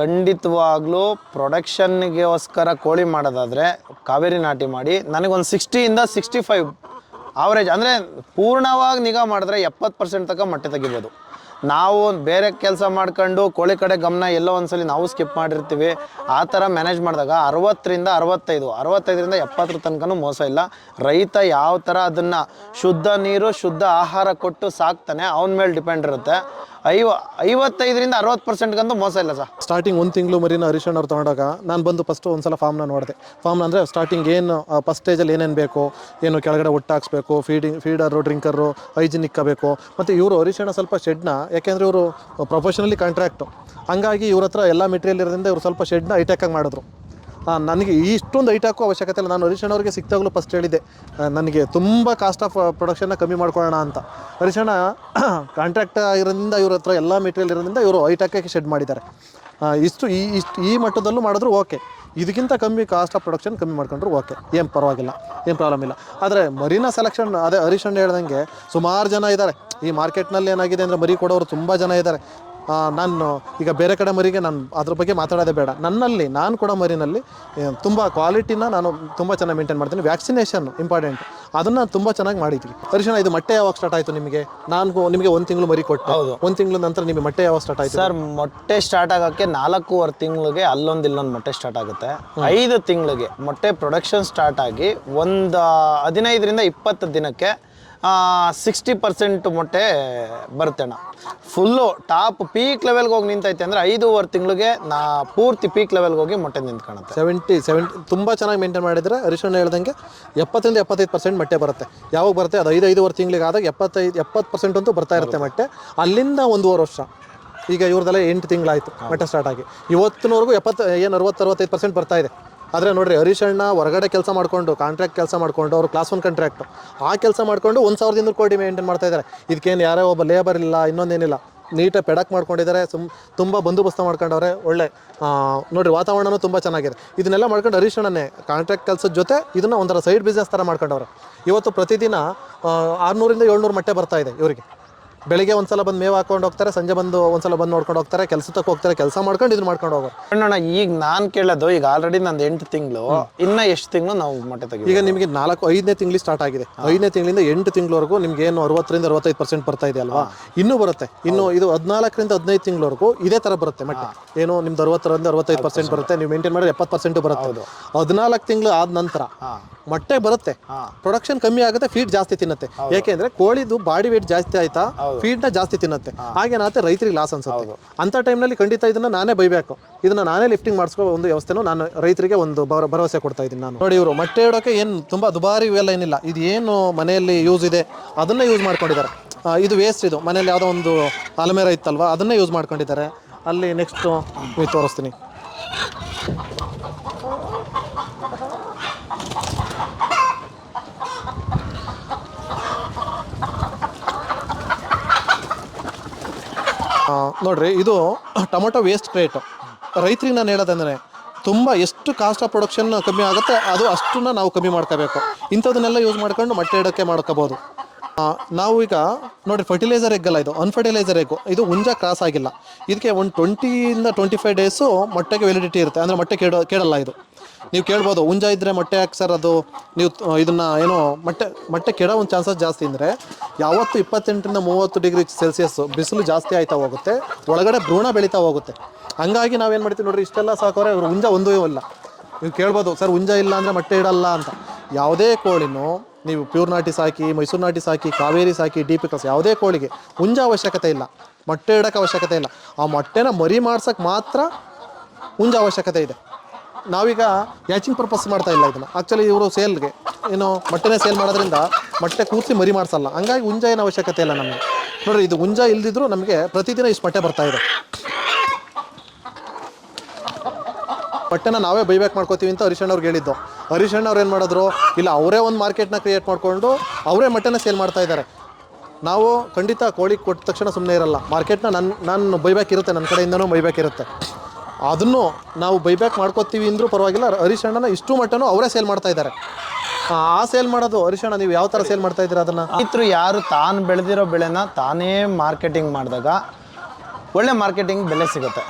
ಖಂಡಿತವಾಗ್ಲೂ ಪ್ರೊಡಕ್ಷನ್ಗೋಸ್ಕರ ಕೋಳಿ ಮಾಡೋದಾದ್ರೆ ಕಾವೇರಿ ನಾಟಿ ಮಾಡಿ ನನಗೊಂದು ಸಿಕ್ಸ್ಟಿಯಿಂದ ಸಿಕ್ಸ್ಟಿ ಫೈವ್ ಆವರೇಜ್ ಅಂದರೆ ಪೂರ್ಣವಾಗಿ ನಿಗಾ ಮಾಡಿದ್ರೆ ಎಪ್ಪತ್ತು ಪರ್ಸೆಂಟ್ ತನಕ ಮೊಟ್ಟೆ ತೆಗಿಬೋದು. ನಾವು ಬೇರೆ ಕೆಲಸ ಮಾಡ್ಕೊಂಡು ಕೋಳಿ ಕಡೆ ಗಮನ ಎಲ್ಲೋ ಒಂದ್ಸಲಿ ನಾವು ಸ್ಕಿಪ್ ಮಾಡಿರ್ತೀವಿ. ಆ ಥರ ಮ್ಯಾನೇಜ್ ಮಾಡಿದಾಗ ಅರವತ್ತರಿಂದ ಅರವತ್ತೈದು, ಅರವತ್ತೈದರಿಂದ ಎಪ್ಪತ್ತರ ತನಕನೂ ಮೋಸ ಇಲ್ಲ. ರೈತ ಯಾವ ಥರ ಅದನ್ನು ಶುದ್ಧ ನೀರು, ಶುದ್ಧ ಆಹಾರ ಕೊಟ್ಟು ಸಾಕ್ತಾನೆ, ಅವನ ಮೇಲೆ ಡಿಪೆಂಡ್ ಇರುತ್ತೆ. ಐವ, ಐವತ್ತೈದರಿಂದ ಅರವತ್ತು ಪರ್ಸೆಂಟ್ಗಂತೂ ಮೋಸ ಇಲ್ಲ ಸರ್. ಸ್ಟಾರ್ಟಿಂಗ್ ಒಂದು ತಿಂಗಳು ಮರಿನ ಹರೀಶ್ ಅವ್ರು ತೊಗೊಂಡಾಗ ನಾನು ಬಂದು ಫಸ್ಟ್ ಒಂದ್ಸಲ ಫಾರ್ಮ್ನ ನೋಡಿದೆ. ಫಾರ್ಮ್ನ ಅಂದರೆ ಸ್ಟಾರ್ಟಿಂಗ್ ಏನು ಫಸ್ಟ್ ಸ್ಟೇಜಲ್ಲಿ ಏನೇನು ಬೇಕು, ಏನು ಕೆಳಗಡೆ ಒಟ್ಟು ಫೀಡಿಂಗ್ ಫೀಡರು ಡ್ರಿಂಕರು ಹೈಜಿನಿಕ್ ಬೇಕು ಮತ್ತು ಇವರು ಹರೀಶಣ್ಣ ಸ್ವಲ್ಪ ಶೆಡ್ನ ಯಾಕೆಂದರೆ ಇವರು ಪ್ರೊಫೆಷನಲಿ ಕಾಂಟ್ರಾಕ್ಟು ಹಂಗಾಗಿ ಇವ್ರ ಹತ್ರ ಎಲ್ಲ ಮೆಟೀರಿಯಲ್ ಇರೋದ್ರಿಂದ ಇವರು ಸ್ವಲ್ಪ ಶೆಡ್ನ ಆಗಿ ಮಾಡಿದ್ರು. ನನಗೆ ಇಷ್ಟೊಂದು ಐಟ್ ಹಾಕೋ ಅವಶ್ಯಕತೆ ಇಲ್ಲ. ನಾನು ಹರೀಶಣ್ಣ ಅವ್ರಿಗೆ ಸಿಕ್ತಾಗಲೂ ಫಸ್ಟ್ ಹೇಳಿದ್ದೆ. ನನಗೆ ತುಂಬ ಕಾಸ್ಟ್ ಆಫ್ ಪ್ರೊಡಕ್ಷನ್ನ ಕಮ್ಮಿ ಮಾಡ್ಕೊಳ್ಳೋಣ ಅಂತ. ಹರೀಶಣ್ಣ ಕಾಂಟ್ರಾಕ್ಟ್ ಇರೋದ್ರಿಂದ ಇವ್ರ ಹತ್ರ ಎಲ್ಲ ಮೆಟೀರಿಯಲ್ ಇರೋದ್ರಿಂದ ಇವರು ಹೈಟ್ ಹಾಕೋಕ್ಕೆ ಶೆಡ್ ಮಾಡಿದ್ದಾರೆ. ಇಷ್ಟು ಈ ಇಷ್ಟು ಈ ಮಟ್ಟದಲ್ಲೂ ಮಾಡಿದ್ರು ಓಕೆ ಇದಕ್ಕಿಂತ ಕಮ್ಮಿ ಕಾಸ್ಟ್ ಆಫ್ ಪ್ರೊಡಕ್ಷನ್ ಕಮ್ಮಿ ಮಾಡ್ಕೊಂಡ್ರು ಓಕೆ ಏನು ಪರವಾಗಿಲ್ಲ, ಏನು ಪ್ರಾಬ್ಲಮ್ ಇಲ್ಲ. ಆದರೆ ಮರಿನ ಸೆಲೆಕ್ಷನ್ ಅದೇ ಹರೀಶ್ ಹೇಳ್ದಂಗೆ ಸುಮಾರು ಜನ ಇದ್ದಾರೆ. ಈ ಮಾರ್ಕೆಟ್ನಲ್ಲಿ ಏನಾಗಿದೆ ಅಂದರೆ ಮರಿ ಕೊಡೋರು ತುಂಬ ಜನ ಇದ್ದಾರೆ. ನಾನು ಈಗ ಬೇರೆ ಕಡೆ ಮರಿಗೆ ನಾನು ಅದ್ರ ಬಗ್ಗೆ ಮಾತಾಡೋದೇ ಬೇಡ. ನನ್ನಲ್ಲಿ ನಾನು ಕೂಡ ಮರಿನಲ್ಲಿ ತುಂಬ ಕ್ವಾಲಿಟಿನ ನಾನು ತುಂಬ ಚೆನ್ನಾಗಿ ಮೇಂಟೈನ್ ಮಾಡ್ತೀನಿ. ವ್ಯಾಕ್ಸಿನೇಷನ್ ಇಂಪಾರ್ಟೆಂಟ್ ಅದನ್ನು ತುಂಬ ಚೆನ್ನಾಗಿ ಮಾಡಿದ್ವಿ. ಹರಿಶಣ ಇದು ಮೊಟ್ಟೆ ಯಾವಾಗ ಸ್ಟಾರ್ಟ್ ಆಯಿತು ನಿಮಗೆ? ನಾನು ನಿಮಗೆ ಒಂದು ತಿಂಗಳು ಮರಿ ಕೊಟ್ಟೆ. ಹೌದು. ಒಂದು ತಿಂಗಳ ನಂತರ ನಿಮಗೆ ಮೊಟ್ಟೆ ಯಾವಾಗ ಸ್ಟಾರ್ಟ್ ಆಯಿತು? ಸರ್ ಮೊಟ್ಟೆ ಸ್ಟಾರ್ಟ್ ಆಗೋಕ್ಕೆ ನಾಲ್ಕೂವರೆ ತಿಂಗಳಿಗೆ ಅಲ್ಲೊಂದು ಇಲ್ಲೊಂದು ಮೊಟ್ಟೆ ಸ್ಟಾರ್ಟ್ ಆಗುತ್ತೆ. ಐದು ತಿಂಗಳಿಗೆ ಮೊಟ್ಟೆ ಪ್ರೊಡಕ್ಷನ್ ಸ್ಟಾರ್ಟ್ ಆಗಿ ಒಂದು ಹದಿನೈದರಿಂದ ಇಪ್ಪತ್ತು ದಿನಕ್ಕೆ ಸಿಕ್ಸ್ಟಿ ಪರ್ಸೆಂಟ್ ಮೊಟ್ಟೆ ಬರುತ್ತೆ ಅಣ್ಣ. ಫುಲ್ಲು ಟಾಪ್ ಪೀಕ್ ಲೆವೆಲ್ಗೆ ಹೋಗಿ ನಿಂತೈತೆ ಅಂದರೆ ಐದೂವರೆ ತಿಂಗಳಿಗೆ ನಾ ಪೂರ್ತಿ ಪೀಕ್ ಲೆವೆಲ್ಗೆ ಹೋಗಿ ಮೊಟ್ಟೆ ನಿಂತ್ಕೊಳುತ್ತೆ ಸೆವೆಂಟಿ ಸೆವೆಂಟಿ ತುಂಬ ಚೆನ್ನಾಗಿ ಮೇಂಟೈನ್ ಮಾಡಿದರೆ ಹರೀಶಣ್ಣ ಹೇಳ್ದಂಗೆ ಎಪ್ಪತ್ತರಿಂದ ಎಪ್ಪತ್ತೈದು ಪರ್ಸೆಂಟ್ ಮೊಟ್ಟೆ ಬರುತ್ತೆ. ಯಾವಾಗ ಬರುತ್ತೆ? ಅದು ಐದು ಐದುವರೆ ತಿಂಗಳಿಗೆ ಆದಾಗ ಎಪ್ಪತ್ತೈದು ಎಪ್ಪತ್ತು ಪರ್ಸೆಂಟ್ ಅಂತೂ ಬರ್ತಾ ಇರುತ್ತೆ ಮೊಟ್ಟೆ. ಅಲ್ಲಿಂದ ಒಂದೂವರೆ ವರ್ಷ. ಈಗ ಇವ್ರದಲ್ಲೇ ಎಂಟು ತಿಂಗಳಾಯಿತು ಮೊಟ್ಟೆ ಸ್ಟಾರ್ಟ್ ಆಗಿ. ಇವತ್ತಿನವರೆಗೂ ಎಪ್ಪತ್ತು ಏನು ಅರವತ್ತು ಅರವತ್ತೈದು ಪರ್ಸೆಂಟ್ ಬರ್ತಾ ಇದೆ. ಆದರೆ ನೋಡಿರಿ ಹರೀಶ್ ಅಣ್ಣ ಹೊರಗಡೆ ಕೆಲಸ ಮಾಡಿಕೊಂಡು ಕಾಂಟ್ರಾಕ್ಟ್ ಕೆಲಸ ಮಾಡಿಕೊಂಡು, ಅವರು ಕ್ಲಾಸ್ ಒನ್ ಕಾಂಟ್ರಾಕ್ಟು ಆ ಕೆಲಸ ಮಾಡಿಕೊಂಡು ಒಂದು ಸಾವಿರದಿಂದ ಕೋಟಿ ಮೇಂಟೈನ್ ಮಾಡ್ತಾ ಇದ್ದಾರೆ ಇದಕ್ಕೇನು ಯಾರೋ ಒಬ್ಬ ಲೇಬರ್ ಇಲ್ಲ, ಇನ್ನೊಂದೇನಿಲ್ಲ. ನೀಟಾಗಿ ಪೆಡಕ್ ಮಾಡ್ಕೊಂಡಿದ್ದಾರೆ ಸುಮ್, ತುಂಬ ಬಂದೋಬಸ್ತ ಮಾಡ್ಕೊಂಡವ್ರೆ, ಒಳ್ಳೆ ನೋಡಿರಿ ವಾತಾವರಣನೂ ತುಂಬ ಚೆನ್ನಾಗಿದೆ. ಇದನ್ನೆಲ್ಲ ಮಾಡ್ಕೊಂಡು ಹರೀಶ್ ಅಣ್ಣನೇ ಕಾಂಟ್ರಾಕ್ಟ್ ಕೆಲಸದ ಜೊತೆ ಇದನ್ನು ಒಂಥರ ಸೈಡ್ ಬಿಸ್ನೆಸ್ ಥರ ಮಾಡ್ಕೊಂಡವ್ರೆ. ಇವತ್ತು ಪ್ರತಿದಿನ ಆರ್ನೂರಿಂದ ಏಳ್ನೂರು ಮಟ್ಟೆ ಬರ್ತಾ ಇದೆ ಇವರಿಗೆ. ಬೆಳಿಗ್ಗೆ ಒಂದ್ಸಲ ಬಂದು ಮೇವು ಹಾಕೊಂಡು ಹೋಗ್ತಾರೆ ಸಂಜೆ ಬಂದು ಒಂದ್ಸಲ ಬಂದು ನೋಡ್ಕೊಂಡು ಹೋಗ್ತಾರೆ ಕೆಲಸಕ್ಕೆ ಹೋಗ್ತಾರೆ ಕೆಲಸ ಮಾಡ್ಕೊಂಡು ಇದು ಮಾಡ್ಕೊಂಡು ಹೋಗೋರು. ಅಣ್ಣ ಈಗ ನಾನು ಕೇಳೋದು ಈಗ ಆಲ್ರೆಡಿ ನಂದು ಎಂಟು ತಿಂಗಳು ಇನ್ನ ಎಷ್ಟು ತಿಂಗಳು ನಾವು ಮೊಟ್ಟೆ ತೆಗಿ ಈಗ ನಿಮಗೆ ನಾಲ್ಕು ಐದನೇ ತಿಂಗಳು ಸ್ಟಾರ್ಟ್ ಆಗಿದೆ. ಐದನೇ ತಿಂಗಳಿಂದ ಎಂಟು ತಿಂಗಳವರೆಗೂ ನಿಮ್ಗೆ ಏನು ಅರವತ್ತರಿಂದ ಅರವತ್ತೈದು ಪರ್ಸೆಂಟ್ ಬರ್ತಾ ಇದೆ ಅಲ್ವಾ? ಇನ್ನೂ ಬರುತ್ತೆ. ಇನ್ನು ಇದು ಹದಿನಾಲ್ಕರಿಂದ ಹದಿನೈದು ತಿಂಗಳವರೆಗೂ ಇದೇ ತರ ಬರುತ್ತೆ ಮತ್ತೆ ಏನು ನಿಮ್ದು ಅರವತ್ತರಿಂದ ಅರವತ್ತೈದು ಪರ್ಸೆಂಟ್ ಬರುತ್ತೆ ನೀವು ಮೇಂಟೈನ್ ಮಾಡಿದ್ರೆ ಎಪ್ಪತ್ತು ಪರ್ಸೆಂಟ್ ಬರುತ್ತೆ. ಹದಿನಾಲ್ಕು ತಿಂಗಳು ಆದ ನಂತರ ಮೊಟ್ಟೆ ಬರುತ್ತೆ. ಪ್ರೊಡಕ್ಷನ್ ಕಮ್ಮಿ ಆಗುತ್ತೆ ಫೀಡ್ ಜಾಸ್ತಿ ತಿನ್ನುತ್ತೆ. ಯಾಕೆಂದ್ರೆ ಕೋಳಿದು ಬಾಡಿ ವೇಟ್ ಜಾಸ್ತಿ ಆಯ್ತಾ ಫೀಡ್ನ ಜಾಸ್ತಿ ತಿನ್ನುತ್ತೆ. ಹಾಗೇನಾಗುತ್ತೆ ರೈತರಿಗೆ ಲಾಸ್ ಅನ್ಸುತ್ತೆ. ಅಂತ ಟೈಮ್ನಲ್ಲಿ ಖಂಡಿತ ಇದನ್ನ ನಾನೇ ಬೈಬೇಕು. ಇದನ್ನ ನಾನೇ ಲಿಫ್ಟಿಂಗ್ ಮಾಡಿಸ್ಕೋ ಒಂದು ವ್ಯವಸ್ಥೆನೂ ನಾನು ರೈತರಿಗೆ ಒಂದು ಭರ- ಭರವಸೆ ಕೊಡ್ತಾ ಇದ್ದೀನಿ ನಾನು. ನೋಡಿ ಇವರು ಮೊಟ್ಟೆ ಇಡೋಕೆ ಏನು ತುಂಬಾ ದುಬಾರಿ ಇವೆಲ್ಲ ಏನಿಲ್ಲ. ಇದು ಏನು ಮನೆಯಲ್ಲಿ ಯೂಸ್ ಇದೆ ಅದನ್ನ ಯೂಸ್ ಮಾಡ್ಕೊಂಡಿದ್ದಾರೆ. ಇದು ವೇಸ್ಟ್ ಇದು. ಮನೆಯಲ್ಲಿ ಯಾವುದೋ ಒಂದು ಅಲಮೇರ ಇತ್ತಲ್ವಾ ಅದನ್ನೇ ಯೂಸ್ ಮಾಡ್ಕೊಂಡಿದ್ದಾರೆ. ಅಲ್ಲಿ ನೆಕ್ಸ್ಟ್ ತೋರಿಸ್ತೀನಿ. ನೋಡ್ರಿ, ಇದು ಟೊಮೊಟೊ ವೇಸ್ಟ್ ರೇಟ್ ರೈತರಿಗೆ ನಾನು ಹೇಳೋದಂದ್ರೆ ತುಂಬ ಎಷ್ಟು ಕಾಸ್ಟ್ ಆಫ್ ಪ್ರೊಡಕ್ಷನ್ ಕಮ್ಮಿ ಆಗುತ್ತೆ, ಅದು ಅಷ್ಟನ್ನ ನಾವು ಕಮ್ಮಿ ಮಾಡ್ಕೋಬೇಕು. ಇಂಥದನ್ನೆಲ್ಲ ಯೂಸ್ ಮಾಡ್ಕೊಂಡು ಮೊಟ್ಟೆ ಇಡೋಕ್ಕೆ ಮಾಡ್ಕೋಬೋದು. ನಾವು ಈಗ ನೋಡಿ ಫರ್ಟಿಲೈಸರ್ ಎಗ್ಗಲ್ಲ ಇದು. ಅನ್ಫರ್ಟಿಲೈಸರ್ ಎಗ್ ಇದು ಹುಂಜ ಕ್ರಾಸ್ ಆಗಿಲ್ಲ. ಇದಕ್ಕೆ ಒಂದು ಟ್ವೆಂಟಿಯಿಂದ ಟ್ವೆಂಟಿ ಫೈವ್ ಡೇಸು ಮೊಟ್ಟೆಗೆ ವ್ಯಾಲಿಡಿಟಿ ಇರುತ್ತೆ. ಅಂದರೆ ಮೊಟ್ಟೆ ಕೇಳೋ ಕೇಳಲ್ಲ ಇದು. ನೀವು ಕೇಳ್ಬೋದು, ಹುಂಜ ಇದ್ದರೆ ಮೊಟ್ಟೆ ಹಾಕಿ ಸರ್ ಅದು. ನೀವು ಇದನ್ನು ಏನೋ ಮೊಟ್ಟೆ ಮೊಟ್ಟೆ ಕೆಡೋ ಒಂದು ಚಾನ್ಸಸ್ ಜಾಸ್ತಿ ಅಂದರೆ ಯಾವತ್ತು ಇಪ್ಪತ್ತೆಂಟರಿಂದ ಮೂವತ್ತು ಡಿಗ್ರಿ ಸೆಲ್ಸಿಯಸ್ ಬಿಸಿಲು ಜಾಸ್ತಿ ಆಯ್ತಾ ಹೋಗುತ್ತೆ. ಒಳಗಡೆ ಭ್ರೂಣ ಬೆಳೀತಾ ಹೋಗುತ್ತೆ. ಹಂಗಾಗಿ ನಾವೇನು ಮಾಡ್ತೀವಿ ನೋಡಿರಿ, ಇಷ್ಟೆಲ್ಲ ಸಾಕೋರೆ ಇವರು ಹುಂಜ ಒಂದೂ ಇಲ್ಲ. ನೀವು ಕೇಳ್ಬೋದು, ಸರ್ ಹುಂಜ ಇಲ್ಲ ಅಂದರೆ ಮೊಟ್ಟೆ ಇಡಲ್ಲ ಅಂತ. ಯಾವುದೇ ಕೋಳಿನೂ ನೀವು ಪ್ಯೂರ್ ನಾಟಿ ಸಾಕಿ, ಮೈಸೂರು ನಾಟಿ ಸಾಕಿ, ಕಾವೇರಿ ಸಾಕಿ ಡಿ ಪಿ ಕ್ರಾಸ್ ಯಾವುದೇ ಕೋಳಿಗೆ ಹುಂಜ ಅವಶ್ಯಕತೆ ಇಲ್ಲ, ಮೊಟ್ಟೆ ಇಡೋಕ್ಕೆ ಅವಶ್ಯಕತೆ ಇಲ್ಲ. ಆ ಮೊಟ್ಟೆನ ಮರಿ ಮಾಡ್ಸೋಕ್ಕೆ ಮಾತ್ರ ಹುಂಜ ಅವಶ್ಯಕತೆ ಇದೆ. ನಾವೀಗ ಯಾಚಿಂಗ್ ಪರ್ಪಸ್ ಮಾಡ್ತಾ ಇಲ್ಲ ಇದನ್ನು. ಆ್ಯಕ್ಚುಲಿ ಇವರು ಸೇಲ್ಗೆ ಏನು ಮೊಟ್ಟೆನೇ ಸೇಲ್ ಮಾಡೋದ್ರಿಂದ ಮೊಟ್ಟೆ ಕೂರಿಸಿ ಮರಿ ಮಾಡಿಸಲ್ಲ. ಹಂಗಾಗಿ ಹುಂಜ ಏನು ಅವಶ್ಯಕತೆ ಇಲ್ಲ ನಮಗೆ. ನೋಡ್ರಿ, ಇದು ಹುಂಜ ಇಲ್ದಿದ್ರು ನಮಗೆ ಪ್ರತಿದಿನ ಇಷ್ಟು ಮೊಟ್ಟೆ ಬರ್ತಾ ಇದೆ. ಮೊಟ್ಟೆನ ನಾವೇ ಬೈಬ್ಯಾಕ್ ಮಾಡ್ಕೋತೀವಿ ಅಂತ ಹರಿಶಣ್ಣವ್ರಿಗೆ ಹೇಳಿದ್ದು. ಹರೀಶಣ್ಣ ಅವ್ರು ಏನು ಮಾಡಿದ್ರು? ಇಲ್ಲ ಅವರೇ ಒಂದು ಮಾರ್ಕೆಟ್ನ ಕ್ರಿಯೇಟ್ ಮಾಡಿಕೊಂಡು ಅವರೇ ಮಟ್ಟನ ಸೇಲ್ ಮಾಡ್ತಾ ಇದ್ದಾರೆ. ನಾವು ಖಂಡಿತ ಕೋಳಿ ಕೊಟ್ಟ ತಕ್ಷಣ ಸುಮ್ಮನೆ ಇರಲ್ಲ. ಮಾರ್ಕೆಟ್ನ ನನ್ನ ನಾನು ಬೈಬ್ಯಾಕ್ ಇರುತ್ತೆ ನನ್ನ ಕಡೆಯಿಂದನೂ ಬೈಬ್ಯಾಕ್ ಇರುತ್ತೆ. ಅದನ್ನು ನಾವು ಬೈಬ್ಯಾಕ್ ಮಾಡ್ಕೋತೀವಿ ಅಂದರೂ ಪರವಾಗಿಲ್ಲ ಹರೀಶ್ ಅಣ್ಣನ ಇಷ್ಟು ಮಟ್ಟನೂ ಅವರೇ ಸೇಲ್ ಮಾಡ್ತಾ ಇದ್ದಾರೆ. ಆ, ಸೇಲ್ ಮಾಡೋದು ಹರೀಶ್ ಅಣ್ಣ ನೀವು ಯಾವ ಥರ ಸೇಲ್ ಮಾಡ್ತಾ ಇದ್ದೀರಾ ಅದನ್ನು? ರೈತರು ಯಾರು ತಾನು ಬೆಳೆದಿರೋ ಬೆಳೆನ ತಾನೇ ಮಾರ್ಕೆಟಿಂಗ್ ಮಾಡಿದಾಗ ಒಳ್ಳೆ ಮಾರ್ಕೆಟಿಂಗ್ ಬೆಲೆ ಸಿಗುತ್ತೆ.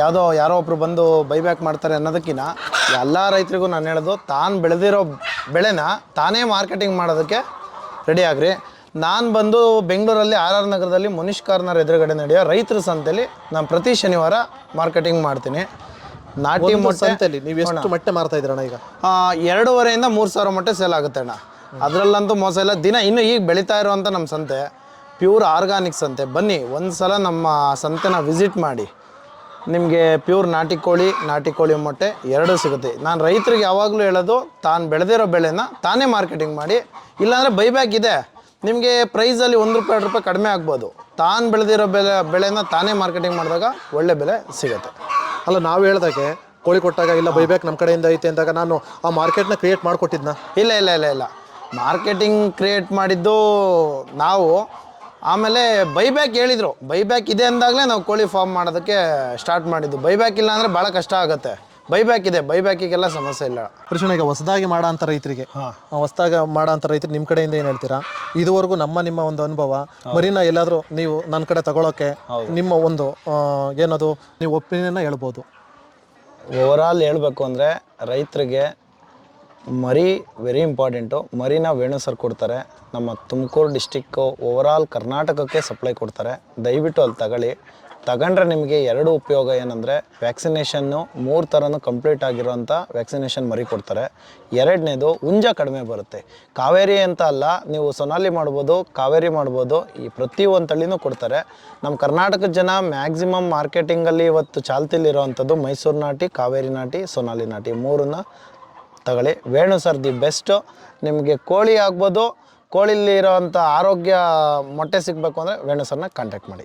ಯಾವುದೋ ಯಾರೋ ಒಬ್ರು ಬಂದು ಬೈಬ್ಯಾಕ್ ಮಾಡ್ತಾರೆ ಅನ್ನೋದಕ್ಕಿಂತ ಎಲ್ಲ ರೈತರಿಗೂ ನಾನು ಹೇಳೋದು ತಾನು ಬೆಳೆದಿರೋ ಬೆಳೆನ ತಾನೇ ಮಾರ್ಕೆಟಿಂಗ್ ಮಾಡೋದಕ್ಕೆ ರೆಡಿ ಆಗ್ರಿ. ನಾನು ಬಂದು ಬೆಂಗಳೂರಲ್ಲಿ ಆರ್ ಆರ್ ನಗರದಲ್ಲಿ ಮುನೀಶ್ ಕಾರ್ನರ್ ಎದುರುಗಡೆ ನಡೆಯೋ ರೈತರ ಸಂತೆಯಲ್ಲಿ ನಾನು ಪ್ರತಿ ಶನಿವಾರ ಮಾರ್ಕೆಟಿಂಗ್ ಮಾಡ್ತೀನಿ. ನಾಟಿ ಮೊಟ್ಟೆ ಸಂತೆಯಲ್ಲಿ ನೀವು ಎಷ್ಟು ಮೊಟ್ಟೆ ಮಾರ್ತಾ ಇದ್ದೀರಣ್ಣ ಈಗ? ಎರಡೂವರೆಯಿಂದ ಮೂರು ಸಾವಿರ ಮೊಟ್ಟೆ ಸೇಲ್ ಆಗುತ್ತೆ ಅಣ್ಣ. ಅದರಲ್ಲಂತೂ ಮೋಸ ಇಲ್ಲ. ದಿನ ಇನ್ನು ಈಗ ಬೆಳೀತಾ ಇರುವಂಥ ನಮ್ಮ ಸಂತೆ ಪ್ಯೂರ್ ಆರ್ಗಾನಿಕ್ ಸಂತೆ. ಬನ್ನಿ ಒಂದು ಸಲ ನಮ್ಮ ಸಂತೆನ ವಿಸಿಟ್ ಮಾಡಿ. ನಿಮಗೆ ಪ್ಯೂರ್ ನಾಟಿ ಕೋಳಿ ನಾಟಿ ಕೋಳಿ ಮೊಟ್ಟೆ ಎರಡೂ ಸಿಗುತ್ತೆ. ನಾನು ರೈತರಿಗೆ ಯಾವಾಗಲೂ ಹೇಳೋದು ತಾನು ಬೆಳೆದಿರೋ ಬೆಳೆನ ತಾನೇ ಮಾರ್ಕೆಟಿಂಗ್ ಮಾಡಿ ಇಲ್ಲಾಂದರೆ ಬೈಬ್ಯಾಕ್ ಇದೆ. ನಿಮಗೆ ಪ್ರೈಸಲ್ಲಿ ಒಂದು ರೂಪಾಯಿ ಎರಡು ರೂಪಾಯಿ ಕಡಿಮೆ ಆಗ್ಬೋದು. ತಾನು ಬೆಳೆದಿರೋ ಬೆಲೆ ಬೆಳೆನ ತಾನೇ ಮಾರ್ಕೆಟಿಂಗ್ ಮಾಡಿದಾಗ ಒಳ್ಳೆ ಬೆಲೆ ಸಿಗುತ್ತೆ. ಅಲ್ಲ ನಾವು ಹೇಳ್ದಾಗೆ ಕೋಳಿ ಕೊಟ್ಟಾಗ ಇಲ್ಲ ಬೈಬ್ಯಾಕ್ ನಮ್ಮ ಕಡೆಯಿಂದ ಐತೆ ಅಂದಾಗ ನಾನು ಆ ಮಾರ್ಕೆಟ್ನ ಕ್ರಿಯೇಟ್ ಮಾಡಿಕೊಟ್ಟಿದ್ನ? ಇಲ್ಲ ಇಲ್ಲ ಇಲ್ಲ ಇಲ್ಲ. ಮಾರ್ಕೆಟಿಂಗ್ ಕ್ರಿಯೇಟ್ ಮಾಡಿದ್ದು ನಾವು. ಆಮೇಲೆ ಬೈಬ್ಯಾಕ್ ಹೇಳಿದರು. ಬೈಬ್ಯಾಕ್ ಇದೆ ಅಂದಾಗಲೇ ನಾವು ಕೋಳಿ ಫಾರ್ಮ್ ಮಾಡೋದಕ್ಕೆ ಸ್ಟಾರ್ಟ್ ಮಾಡಿದ್ದು. ಬೈಬ್ಯಾಕ್ ಇಲ್ಲ ಅಂದರೆ ಭಾಳ ಕಷ್ಟ ಆಗುತ್ತೆ. ಬೈಬ್ಯಾಕ್ ಇದೆ. ಬೈಬ್ಯಾಕಿಗೆಲ್ಲ ಸಮಸ್ಯೆ ಇಲ್ಲ. ಕೃಷ್ಣ ಈಗ ಹೊಸದಾಗಿ ಮಾಡೋ ಅಂಥ ರೈತರಿಗೆ. ಹೊಸದಾಗಿ ಮಾಡೋಂಥ ರೈತರು ರೈತರಿಗೆ ನಿಮ್ಮ ಕಡೆಯಿಂದ ಏನು ಹೇಳ್ತೀರಾ? ಇದುವರೆಗೂ ನಮ್ಮ ನಿಮ್ಮ ಒಂದು ಅನುಭವ. ಮರಿನ ಎಲ್ಲಾದರೂ ನೀವು ನನ್ನ ಕಡೆ ತಗೊಳ್ಳೋಕೆ ನಿಮ್ಮ ಒಂದು ಏನದು ನೀವು ಒಪಿನಿಯನ್ನ ಹೇಳ್ಬೋದು. ಓವರಾಲ್ ಹೇಳಬೇಕು ಅಂದರೆ ರೈತರಿಗೆ ಮರಿ ವೆರಿ ಇಂಪಾರ್ಟೆಂಟು ಮರಿನ ವೇಣು ಸರ್ ಕೊಡ್ತಾರೆ. ನಮ್ಮ ತುಮಕೂರು ಡಿಸ್ಟಿಕ್ಕು ಓವರಾಲ್ ಕರ್ನಾಟಕಕ್ಕೆ ಸಪ್ಲೈ ಕೊಡ್ತಾರೆ. ದಯವಿಟ್ಟು ಅಲ್ಲಿ ತಗೊಳ್ಳಿ. ತಗೊಂಡ್ರೆ ನಿಮಗೆ ಎರಡು ಉಪಯೋಗ ಏನಂದರೆ ವ್ಯಾಕ್ಸಿನೇಷನ್ನು ಮೂರು ಥರನೂ ಕಂಪ್ಲೀಟ್ ಆಗಿರೋಂಥ ವ್ಯಾಕ್ಸಿನೇಷನ್ ಮರಿ ಕೊಡ್ತಾರೆ. ಎರಡನೇದು ಹುಂಜ ಕಡಿಮೆ ಬರುತ್ತೆ. ಕಾವೇರಿ ಅಂತ ಅಲ್ಲ, ನೀವು ಸೊನಾಲಿ ಮಾಡ್ಬೋದು, ಕಾವೇರಿ ಮಾಡ್ಬೋದು, ಈ ಪ್ರತಿ ಒಂದು ತಳಿನೂ ಕೊಡ್ತಾರೆ. ನಮ್ಮ ಕರ್ನಾಟಕದ ಜನ ಮ್ಯಾಕ್ಸಿಮಮ್ ಮಾರ್ಕೆಟಿಂಗಲ್ಲಿ ಇವತ್ತು ಚಾಲ್ತಿಲಿರೋವಂಥದ್ದು ಮೈಸೂರು ನಾಟಿ, ಕಾವೇರಿ ನಾಟಿ, ಸೊನಾಲಿ ನಾಟಿ, ಮೂರನ್ನ ತಗೊಳ್ಳಿ. Venu sir, the best. ನಿಮಗೆ ಕೋಳಿ ಆಗ್ಬೋದು. ಕೋಳಿಲಿ ಇರೋವಂಥ ಆರೋಗ್ಯ ಮೊಟ್ಟೆ ಸಿಗಬೇಕು ಅಂದರೆ ವೇಣು ಸರ್ನ ಕಾಂಟ್ಯಾಕ್ಟ್ ಮಾಡಿ.